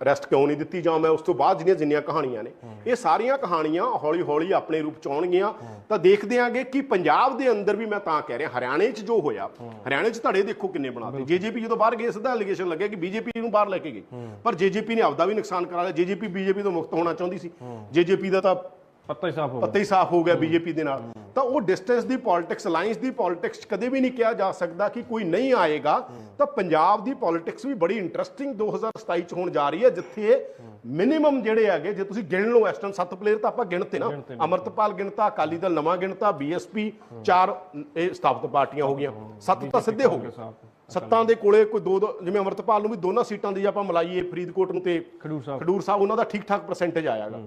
ਅਰੈਸਟ ਕਿਉਂ ਨਹੀਂ ਦਿੱਤੀ ਜਾਂ ਮੈਂ ਉਸ ਤੋਂ ਬਾਅਦ ਜਿਹੜੀਆਂ ਜਿੰਨੀਆਂ ਕਹਾਣੀਆਂ ਨੇ ਇਹ ਸਾਰੀਆਂ ਕਹਾਣੀਆਂ ਹੌਲੀ ਹੌਲੀ ਆਪਣੇ ਰੂਪ ਚ ਆਉਣਗੀਆਂ। ਤਾਂ ਦੇਖਦੇ ਆਂਗੇ ਕਿ ਪੰਜਾਬ ਦੇ ਅੰਦਰ ਵੀ ਮੈਂ ਤਾਂ ਕਹਿ ਰਿਹਾ ਹਰਿਆਣੇ 'ਚ ਜੋ ਹੋਇਆ ਹਰਿਆਣੇ 'ਚ ਧੜੇ ਦੇਖੋ ਕਿੰਨੇ ਬਣਾਤੇ ਜੇਜੇਪੀ ਜਦੋਂ ਬਾਹਰ ਗਏ ਸਿੱਧਾ ਅਲੀਗੇਸ਼ਨ ਲੱਗਿਆ ਕਿ ਬੀਜੇਪੀ ਨੂੰ ਬਾਹਰ ਲੈ ਕੇ ਗਈ ਪਰ ਜੇਜੇਪੀ ਨੇ ਆਪਦਾ ਵੀ ਨੁਕਸਾਨ ਕਰਾ ਲਿਆ। ਜੇਜੇਪੀ ਬੀਜੇਪੀ ਤੋਂ ਮੁਕਤ ਹੋਣਾ ਚਾਹੁੰਦੀ ਸੀ। ਜੇਜੇਪੀ ਦਾ ਤਾਂ ਪੱਤਾ ਹੀ ਸਾਫ਼ ਹੋ ਗਿਆ। ਪੱਤਾ ਹੀ ਸਾਫ਼ ਹੋ ਗਿਆ ਬੀਜੇਪੀ ਦੇ ਨਾਲ। ਤਾਂ ਉਹ ਡਿਸਟੈਂਸ ਦੀ ਪੋਲਿਟਿਕਸ ਅਲਾਈਅੰਸ ਦੀ ਪੋਲਿਟਿਕਸ ਕਦੇ ਵੀ ਨਹੀਂ ਕਿਹਾ ਜਾ ਸਕਦਾ ਕਿ ਕੋਈ ਨਹੀਂ ਆਏਗਾ। ਤਾਂ ਪੰਜਾਬ ਦੀ ਪੋਲਿਟਿਕਸ ਵੀ ਬੜੀ ਇੰਟਰਸਟਿੰਗ 2027 ਚ ਹੋਣ ਜਾ ਰਹੀ ਹੈ ਜਿੱਥੇ ਮਿਨੀਮਮ ਜਿਹੜੇ ਹੈਗੇ ਜੇ ਤੁਸੀਂ ਗਿਣ ਲਓ ਟਾਈਮ ਸੱਤ ਪਲੇਅਰ ਤਾਂ ਆਪਾਂ ਗਿਣਤੇ ਨਾ। ਅਮਰਤਪਾਲ ਗਿਣਤਾ ਅਕਾਲੀ ਦਲ ਨਵਾਂ ਗਿਣਤਾ ਬੀਐਸਪੀ ਚਾਰ ਇਹ ਸਥਾਪਿਤ ਪਾਰਟੀਆਂ ਹੋ ਗਈਆਂ। ਸੱਤ ਤਾਂ ਸਿੱਧੇ ਹੋ ਗਏ ਸੱਤਾਂ। ਦੇ ਕੋਲੇ ਕੋਈ ਦੋ ਦੋ ਜਿਵੇਂ ਅਮਰਤਪਾਲ ਨੂੰ ਵੀ ਦੋਨਾਂ ਸੀਟਾਂ ਦੀ ਆਪਾਂ ਮਲਾਈਏ ਫਰੀਦਕੋਟ ਨੂੰ ਤੇ ਖਡੂਰ ਸਾਹਿਬ। ਖਡੂਰ ਸਾਹਿਬ ਉਹਨਾਂ ਦਾ ਠੀਕ ਠਾਕ ਪਰਸੈਂਟੇਜ ਆਇਆਗਾ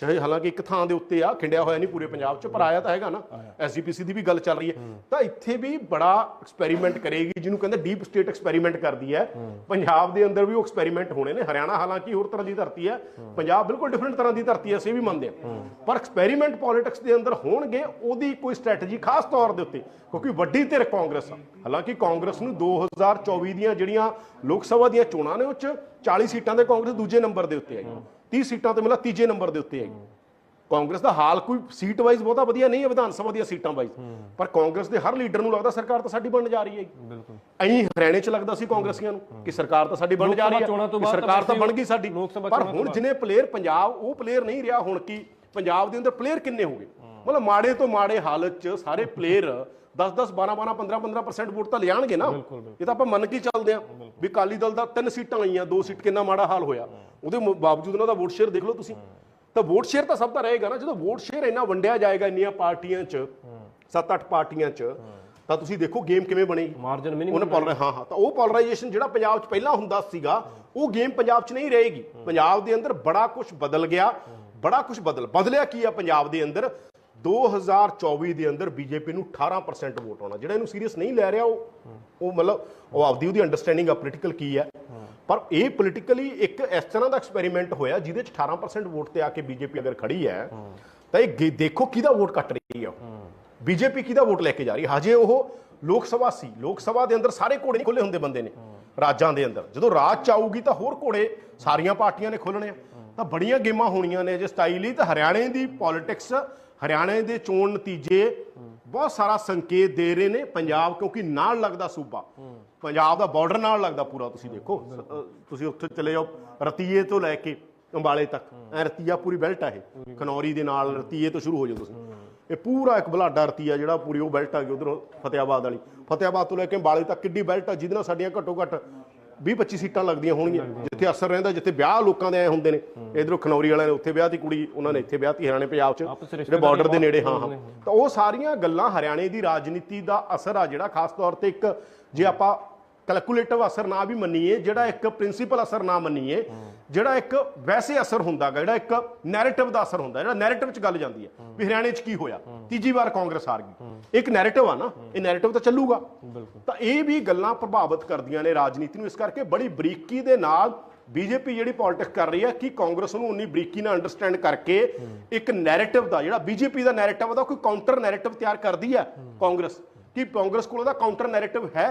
ਚਾਹੇ ਹਾਲਾਂਕਿ ਇੱਕ ਥਾਂ ਦੇ ਉੱਤੇ ਆ ਖਿੰਡਿਆ ਹੋਇਆ ਨਹੀਂ ਪੂਰੇ ਪੰਜਾਬ 'ਚ ਪਰ ਆਇਆ ਤਾਂ ਹੈਗਾ ਨਾ। ਐਸਜੀਪੀਸੀ ਦੀ ਵੀ ਗੱਲ ਚੱਲ ਰਹੀ ਹੈ। ਤਾਂ ਇੱਥੇ ਵੀ ਬੜਾ ਐਕਸਪੈਰੀਮੈਂਟ ਕਰੇਗੀ ਜਿਹਨੂੰ ਕਹਿੰਦੇ ਡੀਪ ਸਟੇਟ ਐਕਸਪੈਰੀਮੈਂਟ ਕਰਦੀ ਹੈ। ਪੰਜਾਬ ਦੇ ਅੰਦਰ ਵੀ ਉਹ ਐਕਸਪੈਰੀਮੈਂਟ ਹੋਣੇ ਨੇ। ਹਰਿਆਣਾ ਹਾਲਾਂਕਿ ਹੋਰ ਤਰ੍ਹਾਂ ਦੀ ਧਰਤੀ ਹੈ। ਪੰਜਾਬ ਬਿਲਕੁਲ ਡਿਫਰੈਂਟ ਤਰ੍ਹਾਂ ਦੀ ਧਰਤੀ ਹੈ ਅਸੀਂ ਵੀ ਮੰਨਦੇ ਹਾਂ। ਪਰ ਐਕਸਪੈਰੀਮੈਂਟ ਪੋਲਿਟਿਕਸ ਦੇ ਅੰਦਰ ਹੋਣਗੇ ਉਹਦੀ ਕੋਈ ਸਟ੍ਰੈਟਜੀ ਖਾਸ ਤੌਰ ਦੇ ਉੱਤੇ ਕਿਉਂਕਿ ਵੱਡੀ ਧਿਰ ਕਾਂਗਰਸ ਆ। ਹਾਲਾਂਕਿ ਕਾਂਗਰਸ ਨੂੰ 2024 ਦੀਆਂ ਜਿਹੜੀਆਂ ਲੋਕ ਸਭਾ ਦੀਆਂ ਚੋਣਾਂ ਨੇ ਉਹ 'ਚ 40 ਸੀਟਾਂ ਦੇ ਕਾਂਗਰਸ ਦੂਜੇ ਨੰਬਰ ਦੇ ਉੱਤੇ ਆਈ। 30 ਸੀਟਾਂ ਤੇ ਮਿਲਾ ਤੀਜੇ ਨੰਬਰ ਦੇ ਉੱਤੇ ਆਈ। ਕਾਂਗਰਸ ਦਾ ਹਾਲ ਕੋਈ ਸੀਟ ਵਾਈਜ਼ ਬਹੁਤਾ ਵਧੀਆ ਨਹੀਂ ਹੈ ਵਿਧਾਨ ਸਭਾ ਦੀਆਂ ਸੀਟਾਂ ਵਾਈਜ਼। ਪਰ ਕਾਂਗਰਸ ਦੇ ਹਰ ਲੀਡਰ ਨੂੰ ਲੱਗਦਾ ਸਰਕਾਰ ਤਾਂ ਸਾਡੀ ਬਣਨ ਜਾ ਰਹੀ ਹੈ ਬਿਲਕੁਲ। ਐਂ ਹਰਿਆਣੇ 'ਚ ਲੱਗਦਾ ਸੀ ਕਾਂਗਰਸੀਆਂ ਨੂੰ ਕਿ ਸਰਕਾਰ ਤਾਂ ਸਾਡੀ ਬਣਨ ਜਾ ਰਹੀ ਹੈ ਕਿ ਸਰਕਾਰ ਤਾਂ ਬਣ ਗਈ ਸਾਡੀ। ਪਰ ਹੁਣ ਜਿਹਨੇ ਪਲੇਅਰ ਪੰਜਾਬ ਉਹ ਪਲੇਅਰ ਨਹੀਂ ਰਿਹਾ ਹੁਣ ਕੀ ਪੰਜਾਬ ਦੇ ਅੰਦਰ ਪਲੇਅਰ ਕਿੰਨੇ ਹੋ ਗਏ ਮਤਲਬ ਮਾੜੇ ਤੋਂ ਮਾੜੇ ਹਾਲਤ 'ਚ ਸਾਰੇ ਪਲੇਅਰ 10 10 12 12 15 15% ਵੋਟ ਤਾਂ ਲਿਆਣਗੇ ਨਾ। ਇਹ ਤਾਂ ਆਪਾਂ ਮੰਨ ਕੇ ਚੱਲਦੇ ਆ ਵੀ ਅਕਾਲੀ ਦਲ ਦਾ ਤਿੰਨ ਸੀਟਾਂ ਆਈਆਂ ਦੋ ਸੀਟ ਕਿੰਨਾ ਮਾੜਾ ਹਾਲ ਹੋਇਆ। ਉਹਦੇ ਮੁ- ਬਾਵਜੂਦ ਉਹਨਾਂ ਦਾ ਵੋਟ ਸ਼ੇਅਰ ਦੇਖ ਲਓ ਤੁਸੀਂ। ਤਾਂ ਵੋਟ ਸ਼ੇਅਰ ਤਾਂ ਸਭ ਦਾ ਰਹੇਗਾ ਨਾ ਜਦੋਂ ਵੋਟ ਸ਼ੇਅਰ ਇੰਨਾ ਵੰਡਿਆ ਜਾਏਗਾ ਇੰਨੀਆਂ ਪਾਰਟੀਆਂ 'ਚ 7-8 ਪਾਰਟੀਆਂ 'ਚ ਤਾਂ ਤੁਸੀਂ ਦੇਖੋ ਗੇਮ ਕਿਵੇਂ ਬਣੇਗੀ। ਮਾਰਜਨ ਮਿਨੀਮਮ ਉਹਨੇ ਪੋਲਰ ਹਾਂ ਹਾਂ ਤਾਂ ਉਹ ਪੋਲਰਾਈਜੇਸ਼ਨ ਜਿਹੜਾ ਪੰਜਾਬ 'ਚ ਪਹਿਲਾਂ ਹੁੰਦਾ ਸੀਗਾ ਉਹ ਗੇਮ ਪੰਜਾਬ 'ਚ ਨਹੀਂ ਰਹੇਗੀ। ਪੰਜਾਬ ਦੇ ਅੰਦਰ ਬੜਾ ਕੁਝ ਬਦਲ ਗਿਆ ਬੜਾ ਕੁਝ ਬਦਲ ਬਦਲਿਆ ਕੀ ਆ ਪੰਜਾਬ ਦੇ ਅੰਦਰ? 2024 ਦੇ ਅੰਦਰ ਬੀਜੇਪੀ ਨੂੰ 18% ਵੋਟ ਆਉਣਾ। ਜਿਹੜਾ ਇਹਨੂੰ ਸੀਰੀਅਸ ਨਹੀਂ ਲੈ ਰਿਹਾ ਉਹ ਉਹ ਮਤਲਬ ਉਹ ਆਪਦੀ ਉਹਦੀ ਅੰਡਰਸਟੈਂਡਿੰਗ ਆ ਪੋਲੀਟੀਕਲ ਕੀ ਹੈ ਪਰ ਇਹ ਪੋਲੀਟੀਕਲੀ ਇੱਕ ਇਸ ਤਰ੍ਹਾਂ ਦਾ ਐਕਸਪੈਰੀਮੈਂਟ ਹੋਇਆ ਜਿਹਦੇ 'ਚ 18% ਵੋਟ ਤੇ ਆ ਕੇ ਬੀਜੇਪੀ ਅਗਰ ਖੜੀ ਹੈ, ਤਾਂ ਇਹ ਗੇ- ਦੇਖੋ ਕਿਹਦਾ ਵੋਟ ਕੱਟ ਰਹੀ ਆ। ਬੀਜੇਪੀ ਕਿਹਦਾ ਵੋਟ ਲੈ ਕੇ ਜਾ ਰਹੀ ਹੈ ਹਜੇ ਉਹ ਲੋਕ ਸਭਾ ਸੀ। ਲੋਕ ਸਭਾ ਦੇ ਅੰਦਰ ਸਾਰੇ ਘੋੜੇ ਨਹੀਂ ਖੁੱਲੇ ਹੁੰਦੇ ਬੰਦੇ ਨੇ, ਰਾਜਾਂ ਦੇ ਅੰਦਰ। ਜਦੋਂ ਰਾਜ ਚ ਆਊਗੀ ਤਾਂ ਹੋਰ ਘੋੜੇ ਸਾਰੀਆਂ ਪਾਰਟੀਆਂ ਨੇ ਖੋਲਣੇ ਆ। ਤਾਂ ਬੜੀਆਂ ਗੇਮਾਂ ਹੋਣੀਆਂ ਨੇ ਜੇ ਸਟਾਈਲ ਹੀ ਤਾਂ ਹਰਿਆਣੇ ਦੀ ਪੋਲਿਟਿਕਸ ਹਰਿਆਣੇ ਦੇ ਚੋਣ ਨਤੀਜੇ ਬਹੁਤ ਸਾਰਾ ਸੰਕੇਤ ਦੇ ਰਹੇ ਨੇ ਪੰਜਾਬ, ਕਿਉਂਕਿ ਨਾਲ ਲੱਗਦਾ ਸੂਬਾ। ਪੰਜਾਬ ਦਾ ਬਾਰਡਰ ਨਾਲ ਲੱਗਦਾ ਪੂਰਾ, ਤੁਸੀਂ ਦੇਖੋ। ਤੁਸੀਂ ਉੱਥੇ ਚਲੇ ਜਾਓ, ਰਤੀਏ ਤੋਂ ਲੈ ਕੇ ਅੰਬਾਲੇ ਤੱਕ। ਰਤੀਆ ਪੂਰੀ ਬੈਲਟ ਆ ਇਹ। ਖਨੌਰੀ ਦੇ ਨਾਲ ਰਤੀਏ ਤੋਂ ਸ਼ੁਰੂ ਹੋ ਜਾਓ ਤੁਸੀਂ। ਇਹ ਪੂਰਾ ਇੱਕ ਬਲਾਡਾ ਰਤੀਆ ਜਿਹੜਾ ਪੂਰੀ ਉਹ ਬੈਲਟ ਆ ਗਈ ਉਧਰੋਂ ਫਤਿਆਬਾਦ ਵਾਲੀ। ਫਤਿਆਬਾਦ ਤੋਂ ਲੈ ਕੇ ਅੰਬਾਲੇ ਤੱਕ ਕਿੱਡੀ ਬੈਲਟ ਆ, ਜਿਹਦੇ ਨਾਲ ਸਾਡੀਆਂ ਘੱਟੋ ਘੱਟ 20 25 ਸੀਟਾਂ ਲੱਗਦੀਆਂ ਹੋਣਗੀਆਂ। ਜਿੱਥੇ ਅਸਰ ਰਹਿੰਦਾ ਜਿੱਥੇ ਵਿਆਹ ਲੋਕਾਂ ਦੇ ਐ ਹੁੰਦੇ ਨੇ। ਇਧਰੋਂ ਖਨੌਰੀ ਵਾਲਿਆਂ ਨੇ ਉੱਥੇ ਵਿਆਹ ਦੀ ਕੁੜੀ ਉਹਨਾਂ ਨੇ ਇੱਥੇ ਵਿਆਹ ਤੀ ਹਰਿਆਣੇ ਪੰਜਾਬ 'ਚ ਜਿਹੜੇ ਬਾਰਡਰ ਦੇ ਨੇੜੇ ਹਾਂ ਹਾਂ। ਤਾਂ ਉਹ ਸਾਰੀਆਂ ਗੱਲਾਂ ਹਰਿਆਣੇ ਦੀ ਰਾਜਨੀਤੀ ਦਾ ਅਸਰ ਆ ਜਿਹੜਾ ਖਾਸ ਤੌਰ ਤੇ ਇੱਕ ਜੇ ਆਪਾਂ ਕੈਲਕੂਲੇਟਿਵ ਅਸਰ ਨਾ ਵੀ ਮੰਨੀਏ ਜਿਹੜਾ ਇੱਕ ਪ੍ਰਿੰਸੀਪਲ ਅਸਰ ਨਾ ਮੰਨੀਏ ਜਿਹੜਾ ਇੱਕ ਵੈਸੇ ਅਸਰ ਹੁੰਦਾਗਾ ਜਿਹੜਾ ਇੱਕ ਨੈਰੇਟਿਵ ਦਾ ਅਸਰ ਹੁੰਦਾ ਜਿਹੜਾ ਨੈਰੇਟਿਵ 'ਚ ਗੱਲ ਜਾਂਦੀ ਹੈ ਵੀ ਹਰਿਆਣੇ 'ਚ ਕੀ ਹੋਇਆ ਤੀਜੀ ਵਾਰ ਕਾਂਗਰਸ ਹਾਰ ਗਈ। ਇੱਕ ਨੈਰੇਟਿਵ ਆ ਨਾ ਇਹ ਨੈਰੇਟਿਵ ਤਾਂ ਚੱਲੂਗਾ। ਤਾਂ ਇਹ ਵੀ ਗੱਲਾਂ ਪ੍ਰਭਾਵਿਤ ਕਰਦੀਆਂ ਨੇ ਰਾਜਨੀਤੀ ਨੂੰ ਇਸ ਕਰਕੇ ਬੜੀ ਬਰੀਕੀ ਦੇ ਨਾਲ ਬੀਜੇਪੀ ਜਿਹੜੀ ਪੋਲਿਟਿਕਸ ਕਰ ਰਹੀ ਹੈ ਕਿ ਕਾਂਗਰਸ ਨੂੰ ਉਨੀ ਬਰੀਕੀ ਨਾਲ ਅੰਡਰਸਟੈਂਡ ਕਰਕੇ ਇੱਕ ਨੈਰੇਟਿਵ ਦਾ ਜਿਹੜਾ ਬੀਜੇਪੀ ਦਾ ਨੈਰੇਟਿਵ ਦਾ ਕੋਈ ਕਾਊਂਟਰ ਨੈਰੇਟਿਵ ਤਿਆਰ ਕਰਦੀ ਹੈ ਕਾਂਗਰਸ। ਕਿ ਕਾਂਗਰਸ ਕੋਲ ਉਹਦਾ ਕਾਊਂਟਰ ਨੈਰੇਟਿਵ ਹੈ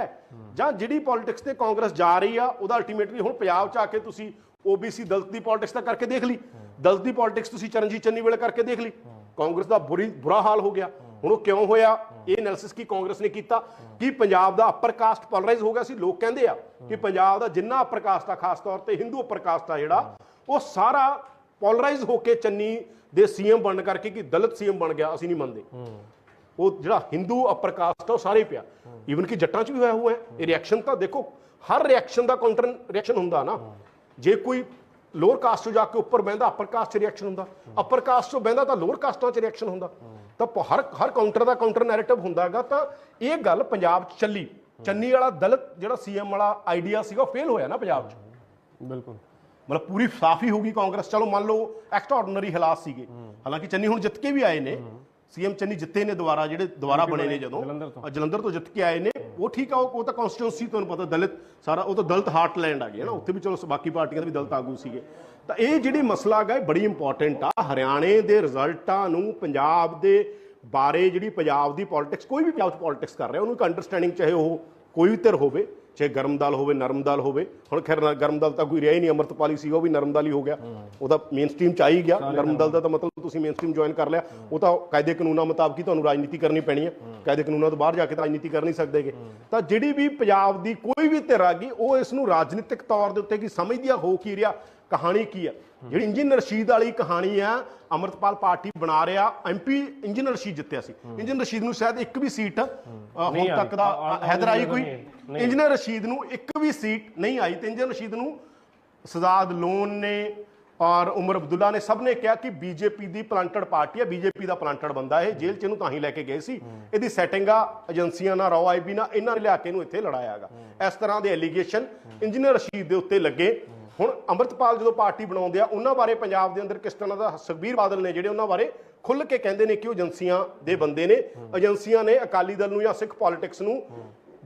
ਜਾਂ ਜਿਹੜੀ ਪੋਲਿਟਿਕਸ ਤੇ ਕਾਂਗਰਸ ਜਾ ਰਹੀ ਆ ਉਹਦਾ ਅਲਟੀਮੇਟਲੀ ਹੁਣ ਪੰਜਾਬ ਚ ਆ ਕੇ ਤੁਸੀਂ OBC ਦਲਤ ਦੀ ਪੋਲਿਟਿਕਸ ਤਾਂ ਕਰਕੇ ਦੇਖ ਲਈ। ਦਲਤ ਦੀ ਪੋਲਿਟਿਕਸ ਤੁਸੀਂ ਚਰਨਜੀਤ ਚੰਨੀ ਵੇਲੇ ਕਰਕੇ ਦੇਖ ਲਈ। ਕਾਂਗਰਸ ਦਾ ਬੁਰੀ, ਬੁਰਾ ਹਾਲ ਹੋ ਗਿਆ। ਹੁਣ ਉਹ ਕਿਉਂ ਹੋਇਆ? ਇਹ ਐਨਾਲਿਸਿਸ ਕੀ ਕਾਂਗਰਸ ਨੇ ਕੀਤਾ? ਕਿ ਪੰਜਾਬ ਦਾ ਅਪਰ ਕਾਸਟ ਪੋਲਰਾਈਜ਼ ਹੋ ਗਿਆ ਸੀ? ਲੋਕ ਕਹਿੰਦੇ ਆ ਕਿ ਪੰਜਾਬ ਦਾ ਜਿੰਨਾ ਅਪਰ ਕਾਸਟ ਆ, ਖਾਸ ਤੌਰ ਤੇ ਹਿੰਦੂ ਅਪਰ ਕਾਸਟ ਆ ਜਿਹੜਾ, ਉਹ ਸਾਰਾ ਪੋਲਰਾਈਜ਼ ਹੋ ਕੇ ਚੰਨੀ ਦੇ ਸੀਐਮ ਬਣਨ ਕਰਕੇ ਕਿ ਦਲਿਤ ਸੀਐਮ ਬਣ ਗਿਆ, ਅਸੀਂ ਨਹੀਂ ਮੰਨਦੇ। ਉਹ ਜਿਹੜਾ ਹਿੰਦੂ ਅਪਰ ਕਾਸਟ ਆ, ਉਹ ਸਾਰੇ ਪਿਆ। ਈਵਨ ਕਿ ਜੱਟਾਂ 'ਚ ਵੀ ਹੋਇਆ ਹੋਇਆ। ਇਹ ਰਿਐਕਸ਼ਨ ਤਾਂ ਦੇਖੋ, ਹਰ ਰਿਐਕਸ਼ਨ ਦਾ ਕਾਊਂਟਰ ਰਿਐਕਸ਼ਨ ਹੁੰਦਾ ਨਾ। ਜੇ ਕੋਈ ਲੋਅਰ ਕਾਸਟ ਤੋਂ ਜਾ ਕੇ ਉੱਪਰ ਬਹਿੰਦਾ ਅਪਰ ਕਾਸਟ 'ਚ ਰਿਐਕਸ਼ਨ ਹੁੰਦਾ। ਅਪਰ ਕਾਸਟ ਤੋਂ ਬਹਿੰਦਾ ਤਾਂ ਲੋਅਰ ਕਾਸਟਾਂ 'ਚ ਰਿਐਕਸ਼ਨ ਹੁੰਦਾ। ਤਾਂ ਹਰ ਹਰ ਕਾਊਂਟਰ ਦਾ ਕਾਊਂਟਰ ਨੈਰੇਟਿਵ ਹੁੰਦਾਗਾ ਤਾਂ ਇਹ ਗੱਲ ਪੰਜਾਬ 'ਚ ਚੱਲੀ। ਚੰਨੀ ਵਾਲਾ ਦਲਿਤ ਜਿਹੜਾ ਸੀਐਮ ਵਾਲਾ ਆਈਡੀਆ ਸੀਗਾ ਫੇਲ ਹੋਇਆ ਨਾ ਪੰਜਾਬ 'ਚ। ਬਿਲਕੁਲ। ਮਤਲਬ ਪੂਰੀ ਸਾਫ਼ ਹੀ ਹੋਗੀ ਕਾਂਗਰਸ। ਚਲੋ ਮੰਨ ਲਓ ਐਕਸਟਰਾਆਰਡੀਨਰੀ ਹਾਲਾਤ ਸੀਗੇ। ਹਾਲਾਂਕਿ ਚੰਨੀ ਹੁਣ ਜਿੱਤ ਕੇ ਵੀ ਆਏ ਨੇ। ਸੀਐਮ ਚੰਨੀ ਜਿੱਤੇ ਨੇ ਦੁਬਾਰਾ ਜਿਹੜੇ ਦੁਬਾਰਾ ਬਣੇ ਨੇ ਜਦੋਂ। ਜਲੰਧਰ ਤੋਂ। ਅ, ਜਲੰਧਰ ਤੋਂ ਜਿੱਤ ਕੇ ਆਏ ਨੇ। ਉਹ ਠੀਕ ਆ ਉਹ ਉਹ ਤਾਂ ਕਨਸਟੀਟਿਊਂਸੀ ਤੁਹਾਨੂੰ ਪਤਾ ਦਲਿਤ ਸਾਰਾ ਉਹ ਤਾਂ ਦਲਿਤ ਹਾਰਟਲੈਂਡ ਆ ਗਿਆ ਨਾ? ਉੱਥੇ ਵੀ ਚਲੋ ਬਾਕੀ ਪਾਰਟੀਆਂ ਦੇ ਵੀ ਦਲਿਤ ਆਗੂ ਸੀਗੇ। ਤਾਂ ਇਹ ਜਿਹੜੀ ਮਸਲਾ ਹੈਗਾ ਇਹ ਬੜੀ ਇੰਪੋਰਟੈਂਟ ਆ। ਹਰਿਆਣੇ ਦੇ ਰਿਜ਼ਲਟਾਂ ਨੂੰ ਪੰਜਾਬ ਦੇ ਬਾਰੇ ਜਿਹੜੀ ਪੰਜਾਬ ਦੀ ਪੋਲਿਟਿਕਸ ਕੋਈ ਵੀ ਪੰਜਾਬ 'ਚ ਪੋਲਿਟਿਕਸ ਕਰ ਰਿਹਾ ਉਹਨੂੰ ਇੱਕ ਅੰਡਰਸਟੈਂਡਿੰਗ ਚਾਹੇ ਉਹ ਕੋਈ ਵੀ ਧਿਰ ਹੋਵੇ ਚਾਹੇ ਗਰਮ ਦਲ ਹੋਵੇ ਨਰਮ ਦਲ ਹੋਵੇ। ਹੁਣ ਖੈਰ ਨ- ਗਰਮ ਦਲ ਤਾਂ ਕੋਈ ਰਿਹਾ ਹੀ ਨਹੀਂ ਅਮਰਤਪਾਲੀ ਸੀਗਾ ਉਹ ਵੀ ਨਰਮ ਦਲ ਹੀ ਹੋ ਗਿਆ। ਉਹ ਤਾਂ ਮੇਨ ਸਟ੍ਰੀਮ ਚ ਆ ਹੀ ਗਿਆ। ਨਰਮ ਦਲ ਦਾ ਤਾਂ ਮਤਲਬ ਤੁਸੀਂ ਮੇਨ ਸਟ੍ਰੀਮ ਜੁਆਇਨ ਕਰ ਲਿਆ। ਉਹ ਤਾਂ ਕਾਇਦੇ ਕਾਨੂੰਨਾਂ ਮੁਤਾਬਕ ਹੀ ਤੁਹਾਨੂੰ ਰਾਜਨੀਤੀ ਕਰਨੀ ਪੈਣੀ ਹੈ। ਕਾਇਦੇ ਕਾਨੂੰਨਾਂ ਤੋਂ ਬਾਹਰ ਜਾ ਕੇ ਤਾਂ ਰਾਜਨੀਤੀ ਕਰ ਨਹੀਂ ਸਕਦੇਗੇ ਤਾਂ ਜਿਹੜੀ ਵੀ ਪੰਜਾਬ ਦੀ ਕੋਈ ਵੀ ਧਿਰ ਆ ਗਈ ਉਹ ਇਸ ਨੂੰ ਰਾਜਨੀਤਿਕ ਤੌਰ ਦੇ ਉੱਤੇ ਕੀ ਸਮਝਦੀ ਆ ਹੋ ਕੀ ਰਿਹਾ ਕਹਾਣੀ ਕੀ ਆ। ਜਿਹੜੀ ਇੰਜਨ ਰਸ਼ੀਦ ਵਾਲੀ ਕਹਾਣੀ ਆ ਅਮਰਤਪਾਲ ਪਾਰਟੀ ਬਣਾ ਰਿਹਾ ਐਮਪੀ ਇੰਜਨ ਰਸ਼ੀਦ ਜਿੱਤਿਆ ਸੀ। ਇੰਜਨ ਰਸ਼ੀਦ ਨੂੰ ਸ਼ਾਇਦ ਇੱਕ ਵੀ ਸੀਟ ਹੁਣ ਤੱਕ। ਦਾ ਹੈਦਰ ਆਈ ਕੋਈ। ਇੰਜੀਨੀਅਰ ਰਸ਼ੀਦ ਨੂੰ ਇੱਕ ਵੀ ਸੀਟ ਨਹੀਂ ਆਈ ਤੇ ਇੰਜੀਨੀਅਰ ਰਸ਼ੀਦ ਨੂੰ ਸਜ਼ਾਦ ਲੋਨ ਨੇ ਔਰ ਉਮਰ ਅਬਦੁੱਲਾ ਨੇ ਸਭ ਨੇ ਕਿਹਾ ਕਿ ਬੀਜੇਪੀ ਦੀ ਪਲਾਂਟਡ ਪਾਰਟੀ ਹੈ ਬੀਜੇਪੀ ਦਾ ਪਲਾਂਟਡ ਬੰਦਾ ਇਹ ਜੇਲ੍ਹ ਚ ਇਹਨੂੰ ਤਾਂ ਹੀ ਲੈ ਕੇ ਗਏ ਸੀ। ਇਹਦੀ ਸੈਟਿੰਗ ਆ ਏਜੰਸੀਆਂ ਨਾਲ ਰੌ ਆਈਬੀ ਨਾਲ ਇਹਨਾਂ ਨੇ ਲਿਆ ਕੇ ਇਹਨੂੰ ਇੱਥੇ ਲੜਾਇਆਗਾ ਇਸ ਤਰ੍ਹਾਂ ਦੇ ਐਲੀਗੇਸ਼ਨ ਇੰਜੀਨੀਅਰ ਰਸ਼ੀਦ ਦੇ ਉੱਤੇ ਲੱਗੇ। ਹੁਣ ਅੰਮ੍ਰਿਤਪਾਲ ਜਦੋਂ ਪਾਰਟੀ ਬਣਾਉਂਦੇ ਆ ਉਹਨਾਂ ਬਾਰੇ ਪੰਜਾਬ ਦੇ ਅੰਦਰ ਕਿਸ ਤਰ੍ਹਾਂ ਦਾ ਸੁਖਬੀਰ ਬਾਦਲ ਨੇ ਜਿਹੜੇ ਉਹਨਾਂ ਬਾਰੇ ਖੁੱਲ ਕੇ ਕਹਿੰਦੇ ਨੇ ਕਿ ਉਹ ਏਜੰਸੀਆਂ ਦੇ ਬੰਦੇ ਨੇ। ਏਜੰਸੀਆਂ ਨੇ ਅਕਾਲੀ ਦਲ ਨੂੰ ਜਾਂ ਸਿੱਖ ਪੋਲਿਟਿਕਸ ਨੂੰ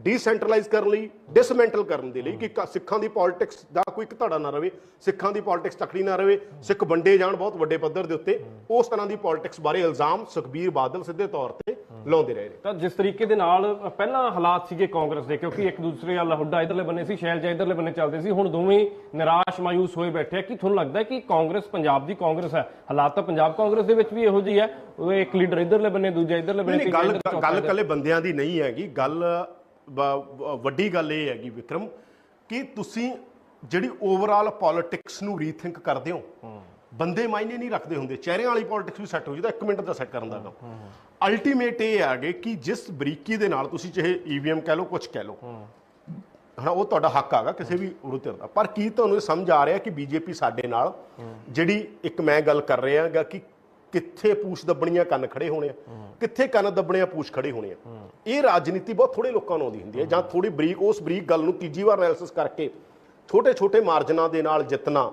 ਡੀਸੈਂਟਰਲਾਈਜ਼ ਕਰਨ ਲਈ ਡਿਸਮੈਂਟਲ ਕਰਨ ਦੇ ਲਈ ਕਿ ਸਿੱਖਾਂ ਦੀ ਪੋਲਿਟਿਕਸ ਦਾ ਕੋਈ ਇੱਕ ਧੜਾ ਨਾ ਰਵੇ ਸਿੱਖਾਂ ਦੀ ਪੋਲਿਟਿਕਸ ਤਕੜੀ ਨਾ ਰਵੇ ਸਿੱਖ ਵੰਡੇ ਜਾਣ ਬਹੁਤ ਵੱਡੇ ਪੱਧਰ ਦੇ ਉੱਤੇ ਉਸ ਤਰ੍ਹਾਂ ਦੀ ਪੋਲਿਟਿਕਸ ਬਾਰੇ ਇਲਜ਼ਾਮ ਸੁਖਬੀਰ ਬਾਦਲ ਸਿੱਧੇ ਤੌਰ ਤੇ ਲਾਉਂਦੇ ਰਹੇ ਨੇ। ਤਾਂ ਜਿਸ ਤਰੀਕੇ ਦੇ ਨਾਲ ਪਹਿਲਾਂ ਹਾਲਾਤ ਸੀਗੇ ਕਾਂਗਰਸ ਦੇ ਕਿਉਂਕਿ ਇੱਕ ਦੂਸਰੇ ਵੱਲ ਹੁੱਡਾ ਇਧਰਲੇ ਬੰਨੇ ਸੀ ਸ਼ੈਲਜਾ ਇਧਰਲੇ ਬੰਨੇ ਚੱਲਦੇ ਸੀ ਹੁਣ ਦੋਵੇਂ ਨਿਰਾਸ਼ ਮਾਯੂਸ ਹੋਏ ਬੈਠੇ ਆ। ਕਿ ਤੁਹਾਨੂੰ ਲੱਗਦਾ ਕਿ ਕਾਂਗਰਸ ਪੰਜਾਬ ਦੀ ਕਾਂਗਰਸ ਹੈ? ਹਾਲਾਤ ਤਾਂ ਪੰਜਾਬ ਕਾਂਗਰਸ ਦੇ ਵਿੱਚ ਵੀ ਇਹੋ ਜਿਹੀ ਹੈ ਉਹ ਇੱਕ ਲੀਡਰ ਇਧਰਲੇ ਬੰਨੇ ਦੂਜਾ ਇਧਰਲੇ ਬੰਨੇ ਗੱਲ ਗੱਲ। ਕੱਲੇ ਬੰਦਿਆਂ ਦੀ ਨਹੀਂ ਹੈਗੀ ਗੱਲ ਵੱਡੀ ਗੱਲ ਇਹ ਹੈਗੀ ਵਿਕਰਮ, ਕਿ ਤੁਸੀਂ ਜਿਹੜੀ ਓਵਰਆਲ ਪੋਲਿਟਿਕਸ ਨੂੰ ਰੀਥਿੰਕ ਕਰਦੇ ਹੋ, ਬੰਦੇ ਮਾਇਨੇ ਨਹੀਂ ਰੱਖਦੇ ਹੁੰਦੇ, ਚਿਹਰਿਆਂ ਵਾਲੀ ਪੋਲਿਟਿਕਸ ਵੀ ਸੈੱਟ ਹੋ ਜਾਂਦਾ 1 ਮਿੰਟ ਦਾ ਸੈੱਟ ਕਰਨ ਦਾ ਕੰਮ। ਅਲਟੀਮੇਟ ਇਹ ਹੈਗੇ ਕਿ ਜਿਸ ਬਰੀਕੀ ਦੇ ਨਾਲ ਤੁਸੀਂ ਚਾਹੇ ਈਵੀਐਮ ਕਹਿ ਲਓ ਕੁਝ ਕਹਿ ਲਓ ਹਾਂ ਉਹ ਤੁਹਾਡਾ ਹੱਕ ਆਗਾ ਕਿਸੇ ਵੀ ਉਰਤ ਦਾ। ਪਰ ਕੀ ਤੁਹਾਨੂੰ ਇਹ ਸਮਝ ਆ ਰਿਹਾ ਕਿ ਬੀਜੇਪੀ ਸਾਡੇ ਨਾਲ, ਜਿਹੜੀ ਇੱਕ ਮੈਂ ਗੱਲ ਕਰ ਰਿਹਾ ਹੈਗਾ ਕਿ ਕਿੱਥੇ ਪੂਛ ਦੱਬਣੀਆਂ ਕੰਨ ਖੜੇ ਹੋਣੇ ਆ, ਕਿੱਥੇ ਕੰਨ ਦੱਬਣੇ ਆ ਪੂਛ ਖੜੇ ਹੋਣੇ ਆ। ਇਹ ਰਾਜਨੀਤੀ ਬਹੁਤ ਥੋੜੇ ਲੋਕਾਂ ਨੂੰ ਆਉਂਦੀ ਹੁੰਦੀ ਹੈ, ਜਾਂ ਥੋੜੀ ਬਰੀਕ, ਉਸ ਬਰੀਕ ਗੱਲ ਨੂੰ ਤੀਜੀ ਵਾਰ ਐਨਾਲਿਸਿਸ ਕਰਕੇ ਛੋਟੇ ਛੋਟੇ ਮਾਰਜਨਾਂ ਦੇ ਨਾਲ ਜਿੱਤਣਾ।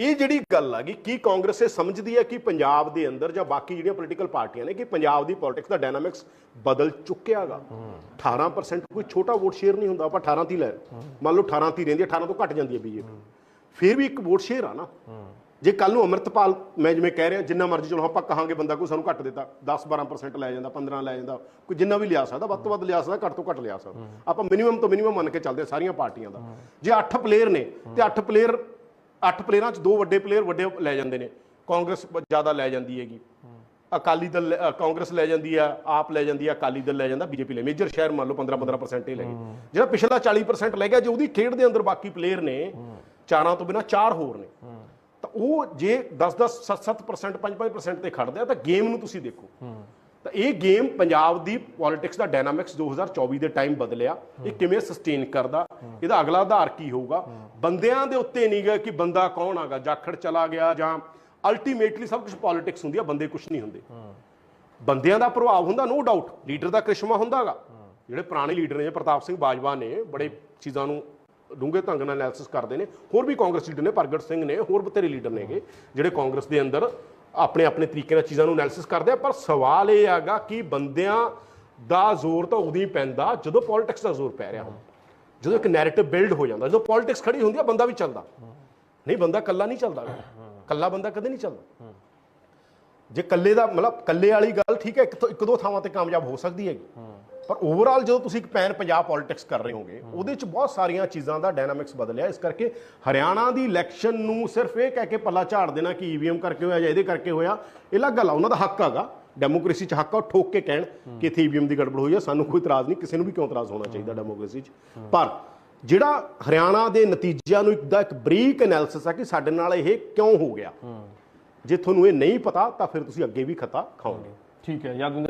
ਇਹ ਜਿਹੜੀ ਗੱਲ ਆ ਗਈ ਕੀ ਕਾਂਗਰਸ ਇਹ ਸਮਝਦੀ ਹੈ ਕਿ ਪੰਜਾਬ ਦੇ ਅੰਦਰ ਜਾਂ ਬਾਕੀ ਜਿਹੜੀਆਂ ਪੋਲੀਟੀਕਲ ਪਾਰਟੀਆਂ ਨੇ, ਕਿ ਪੰਜਾਬ ਦੀ ਪੋਲਿਟਿਕਸ ਦਾ ਡਾਇਨਾਮਿਕਸ ਬਦਲ ਚੁੱਕਿਆਗਾ। 18% ਕੋਈ ਛੋਟਾ ਵੋਟ ਸ਼ੇਅਰ ਨਹੀਂ ਹੁੰਦਾ, ਆਪਾਂ 18 ਤੀ ਲੈ ਮੰਨ ਲਓ 18 ਤੀ ਰਹਿੰਦੀ ਹੈ 18 ਤੋਂ ਘਟ ਜਾਂਦੀ ਹੈ ਬੀਜੇਪੀ। ਫਿਰ ਵੀ ਇੱਕ ਵੋਟ ਸ਼ੇਅਰ ਆ ਨਾ। ਜੇ ਕੱਲ ਨੂੰ ਅਮਰਤਪਾਲ, ਮੈਂ ਜਿਵੇਂ ਕਹਿ ਰਿਹਾ, ਜਿੰਨਾ ਮਰਜ਼ੀ ਚਲੋ ਆਪਾਂ ਕਹਾਂਗੇ ਬੰਦਾ ਕੋਈ ਸਾਨੂੰ ਘੱਟ ਦਿੱਤਾ 10 12% ਲੈ ਜਾਂਦਾ 15 ਲੈ ਜਾਂਦਾ, ਕੋਈ ਜਿੰਨਾ ਵੀ ਲਿਆ ਸਕਦਾ, ਵੱਧ ਤੋਂ ਵੱਧ ਲਿਆ ਸਕਦਾ, ਘੱਟ ਤੋਂ ਘੱਟ ਲਿਆ ਸਕਦਾ। ਆਪਾਂ ਮਿਨੀਮਮ ਤੋਂ ਮਿਨੀਮਮ ਮੰਨ ਕੇ ਚੱਲਦੇ ਹਾਂ ਸਾਰੀਆਂ ਪਾਰਟੀਆਂ ਦਾ। ਜੇ 8 ਪਲੇਅਰ ਨੇ, ਤੇ 8 ਪਲੇਅਰ 8 ਪਲੇਅਰਾਂ ਚ ਦੋ ਵੱਡੇ ਪਲੇਅਰ ਵੱਡੇ ਲੈ ਜਾਂਦੇ ਨੇ। ਕਾਂਗਰਸ ਜ਼ਿਆਦਾ ਲੈ ਜਾਂਦੀ ਹੈਗੀ। ਅਕਾਲੀ ਦਲ ਲੈ- ਕਾਂਗਰਸ ਲੈ ਜਾਂਦੀ ਆ, ਆਪ ਲੈ ਜਾਂਦੀ ਆ, ਅਕਾਲੀ ਦਲ ਲੈ ਜਾਂਦਾ, ਬੀਜੇਪੀ ਲੈ। ਮੇਜਰ ਸ਼ਹਿਰ ਮੰਨ ਲਓ 15 15% ਹੀ ਲੈ ਗਏ ਜਿਹੜਾ ਪਿਛਲਾ 40% ਲੈ ਗਿਆ, ਜੇ ਉਹਦੀ ਖੇਡ ਦੇ ਅੰਦਰ ਬਾਕੀ ਪਲੇਅਰ ਨੇ, ਚਾਰਾਂ ਤੋਂ ਬਿਨਾ ਚਾਰ ਹੋਰ ਨੇ। ਉਹ ਜੇ 10 10 7 7% 5 5% ਤੇ ਖੜਦੇ ਆ, ਤਾਂ ਗੇਮ ਨੂੰ ਤੁਸੀਂ ਦੇਖੋ। ਤਾਂ ਇਹ ਗੇਮ ਪੰਜਾਬ ਦੀ ਪੋਲਿਟਿਕਸ ਦਾ ਡਾਇਨਾਮਿਕਸ 2024 ਦੇ ਟਾਈਮ ਬਦਲਿਆ। ਇਹ ਕਿਵੇਂ ਸਸਟੇਨ ਕਰਦਾ? ਇਹਦਾ ਅਗਲਾ ਆਧਾਰ ਕੀ ਹੋਊਗਾ? ਬੰਦਿਆਂ ਦੇ ਉੱਤੇ ਨਹੀਂ ਗਿਆ ਕਿ ਬੰਦਾ ਕੌਣ ਆਗਾ ਜਾਖੜ ਚਲਾ ਗਿਆ ਜਾਂ ਅਲਟੀਮੇਟਲੀ ਸਭ ਕੁਝ ਪੋਲਿਟਿਕਸ ਹੁੰਦੀ ਆ, ਬੰਦੇ ਕੁਝ ਨਹੀਂ ਹੁੰਦੇ। ਬੰਦਿਆਂ ਦਾ ਪ੍ਰਭਾਵ ਹੁੰਦਾ ਨੋ ਡਾਊਟ ਲੀਡਰ ਦਾ ਕ੍ਰਿਸ਼ਮਾ ਹੁੰਦਾਗਾ। ਜਿਹੜੇ ਪੁਰਾਣੇ ਲੀਡਰ ਨੇ ਪ੍ਰਤਾਪ ਸਿੰਘ ਬਾਜਵਾ ਨੇ, ਬੜੇ ਚੀਜ਼ਾਂ ਨੂੰ ਡੂੰਘੇ ਢੰਗ ਨਾਲ ਐਨਾਲਿਸਿਸ ਕਰਦੇ ਨੇ। ਹੋਰ ਵੀ ਕਾਂਗਰਸ ਲੀਡਰ ਨੇ, ਪ੍ਰਗਟ ਸਿੰਘ ਨੇ, ਹੋਰ ਬਥੇਰੇ ਲੀਡਰ ਨੇਗੇ, ਜਿਹੜੇ ਕਾਂਗਰਸ ਦੇ ਅੰਦਰ ਆਪਣੇ ਆਪਣੇ ਤਰੀਕੇ ਨਾਲ ਚੀਜ਼ਾਂ ਨੂੰ ਐਨਾਲਿਸਿਸ ਕਰਦੇ ਆ। ਪਰ ਸਵਾਲ ਇਹ ਹੈਗਾ ਕਿ ਬੰਦਿਆਂ ਦਾ ਜ਼ੋਰ ਤਾਂ ਉਦੋਂ ਹੀ ਪੈਂਦਾ ਜਦੋਂ ਪੋਲਿਟਿਕਸ ਦਾ ਜ਼ੋਰ ਪੈ ਰਿਹਾ ਹੁੰਦਾ। ਜਦੋਂ ਇੱਕ ਨੈਰੇਟਿਵ ਬਿਲਡ ਹੋ ਜਾਂਦਾ, ਜਦੋਂ ਪੋਲਿਟਿਕਸ ਖੜੀ ਹੁੰਦੀ ਆ, ਬੰਦਾ ਵੀ ਚੱਲਦਾ। ਨਹੀਂ, ਬੰਦਾ ਕੱਲਾ ਨਹੀਂ ਚੱਲਦਾ। ਕੱਲਾ ਬੰਦਾ ਕਦੇ ਨਹੀਂ ਚੱਲਦਾ। ਜੇ ਕੱਲੇ ਦਾ ਮਤਲਬ ਕੱਲੇ ਵਾਲੀ ਗੱਲ ਠੀਕ ਹੈ ਇੱਕ ਦੋ ਥਾਵਾਂ ਤੇ ਕਾਮਯਾਬ ਹੋ ਸਕਦੀ ਹੈਗੀ। ਪਰ ਓਵਰਆਲ ਜਦੋਂ ਤੁਸੀਂ ਇੱਕ ਪੈਨ ਪੰਜਾਬ ਪੋਲਿਟਿਕਸ ਕਰ ਰਹੇ ਹੋਗੇ, ਉਹਦੇ ਚ ਬਹੁਤ ਸਾਰੀਆਂ ਚੀਜ਼ਾਂ ਦਾ ਡਾਇਨਾਮਿਕਸ ਬਦਲਿਆ। ਇਸ ਕਰਕੇ ਹਰਿਆਣਾ ਦੀ ਇਲੈਕਸ਼ਨ ਨੂੰ ਸਿਰਫ ਇਹ ਕਹਿ ਕੇ ਪੱਲਾ ਝਾੜ ਦੇਣਾ ਕਿ ਈਵੀਐਮ ਕਰਕੇ ਹੋਇਆ ਜਾਂ ਇਹਦੇ ਕਰਕੇ ਹੋਇਆ, ਇਹ ਅਲੱਗ ਗੱਲ ਆ, ਉਹਨਾਂ ਦਾ ਹੱਕ ਹੈਗਾ। ਡੈਮੋਕ੍ਰੇਸੀ ਚ ਹੱਕ ਆ, ਉਹ ਠੋਕ ਕੇ ਕਹਿਣ ਕਿ ਇੱਥੇ ਈਵੀਐਮ ਦੀ ਗੜਬੜ ਹੋਈ ਹੈ ਸਾਨੂੰ ਕੋਈ ਇਤਰਾਜ਼ ਨਹੀਂ, ਕਿਸੇ ਨੂੰ ਵੀ ਕਿਉਂ ਇਤਰਾਜ਼ ਹੋਣਾ ਚਾਹੀਦਾ ਡੈਮੋਕ੍ਰੇਸੀ ਚ? ਪਰ ਜਿਹੜਾ ਹਰਿਆਣਾ ਦੇ ਨਤੀਜਿਆਂ ਨੂੰ ਇੱਕ ਦਾ ਇੱਕ ਬਰੀਕ ਐਨਾਲਿਸਿਸ ਹੈ ਕਿ ਸਾਡੇ ਨਾਲ ਇਹ ਕਿਉਂ ਹੋ ਗਿਆ। ਜੇ ਤੁਹਾਨੂੰ ਇਹ ਨਹੀਂ ਪਤਾ, ਤਾਂ ਫਿਰ ਤੁਸੀਂ ਅੱਗੇ ਵੀ ਖਤਾ ਖਾਓਗੇ। ਠੀਕ ਹੈ, ਯਾਦਵਿੰਦਰ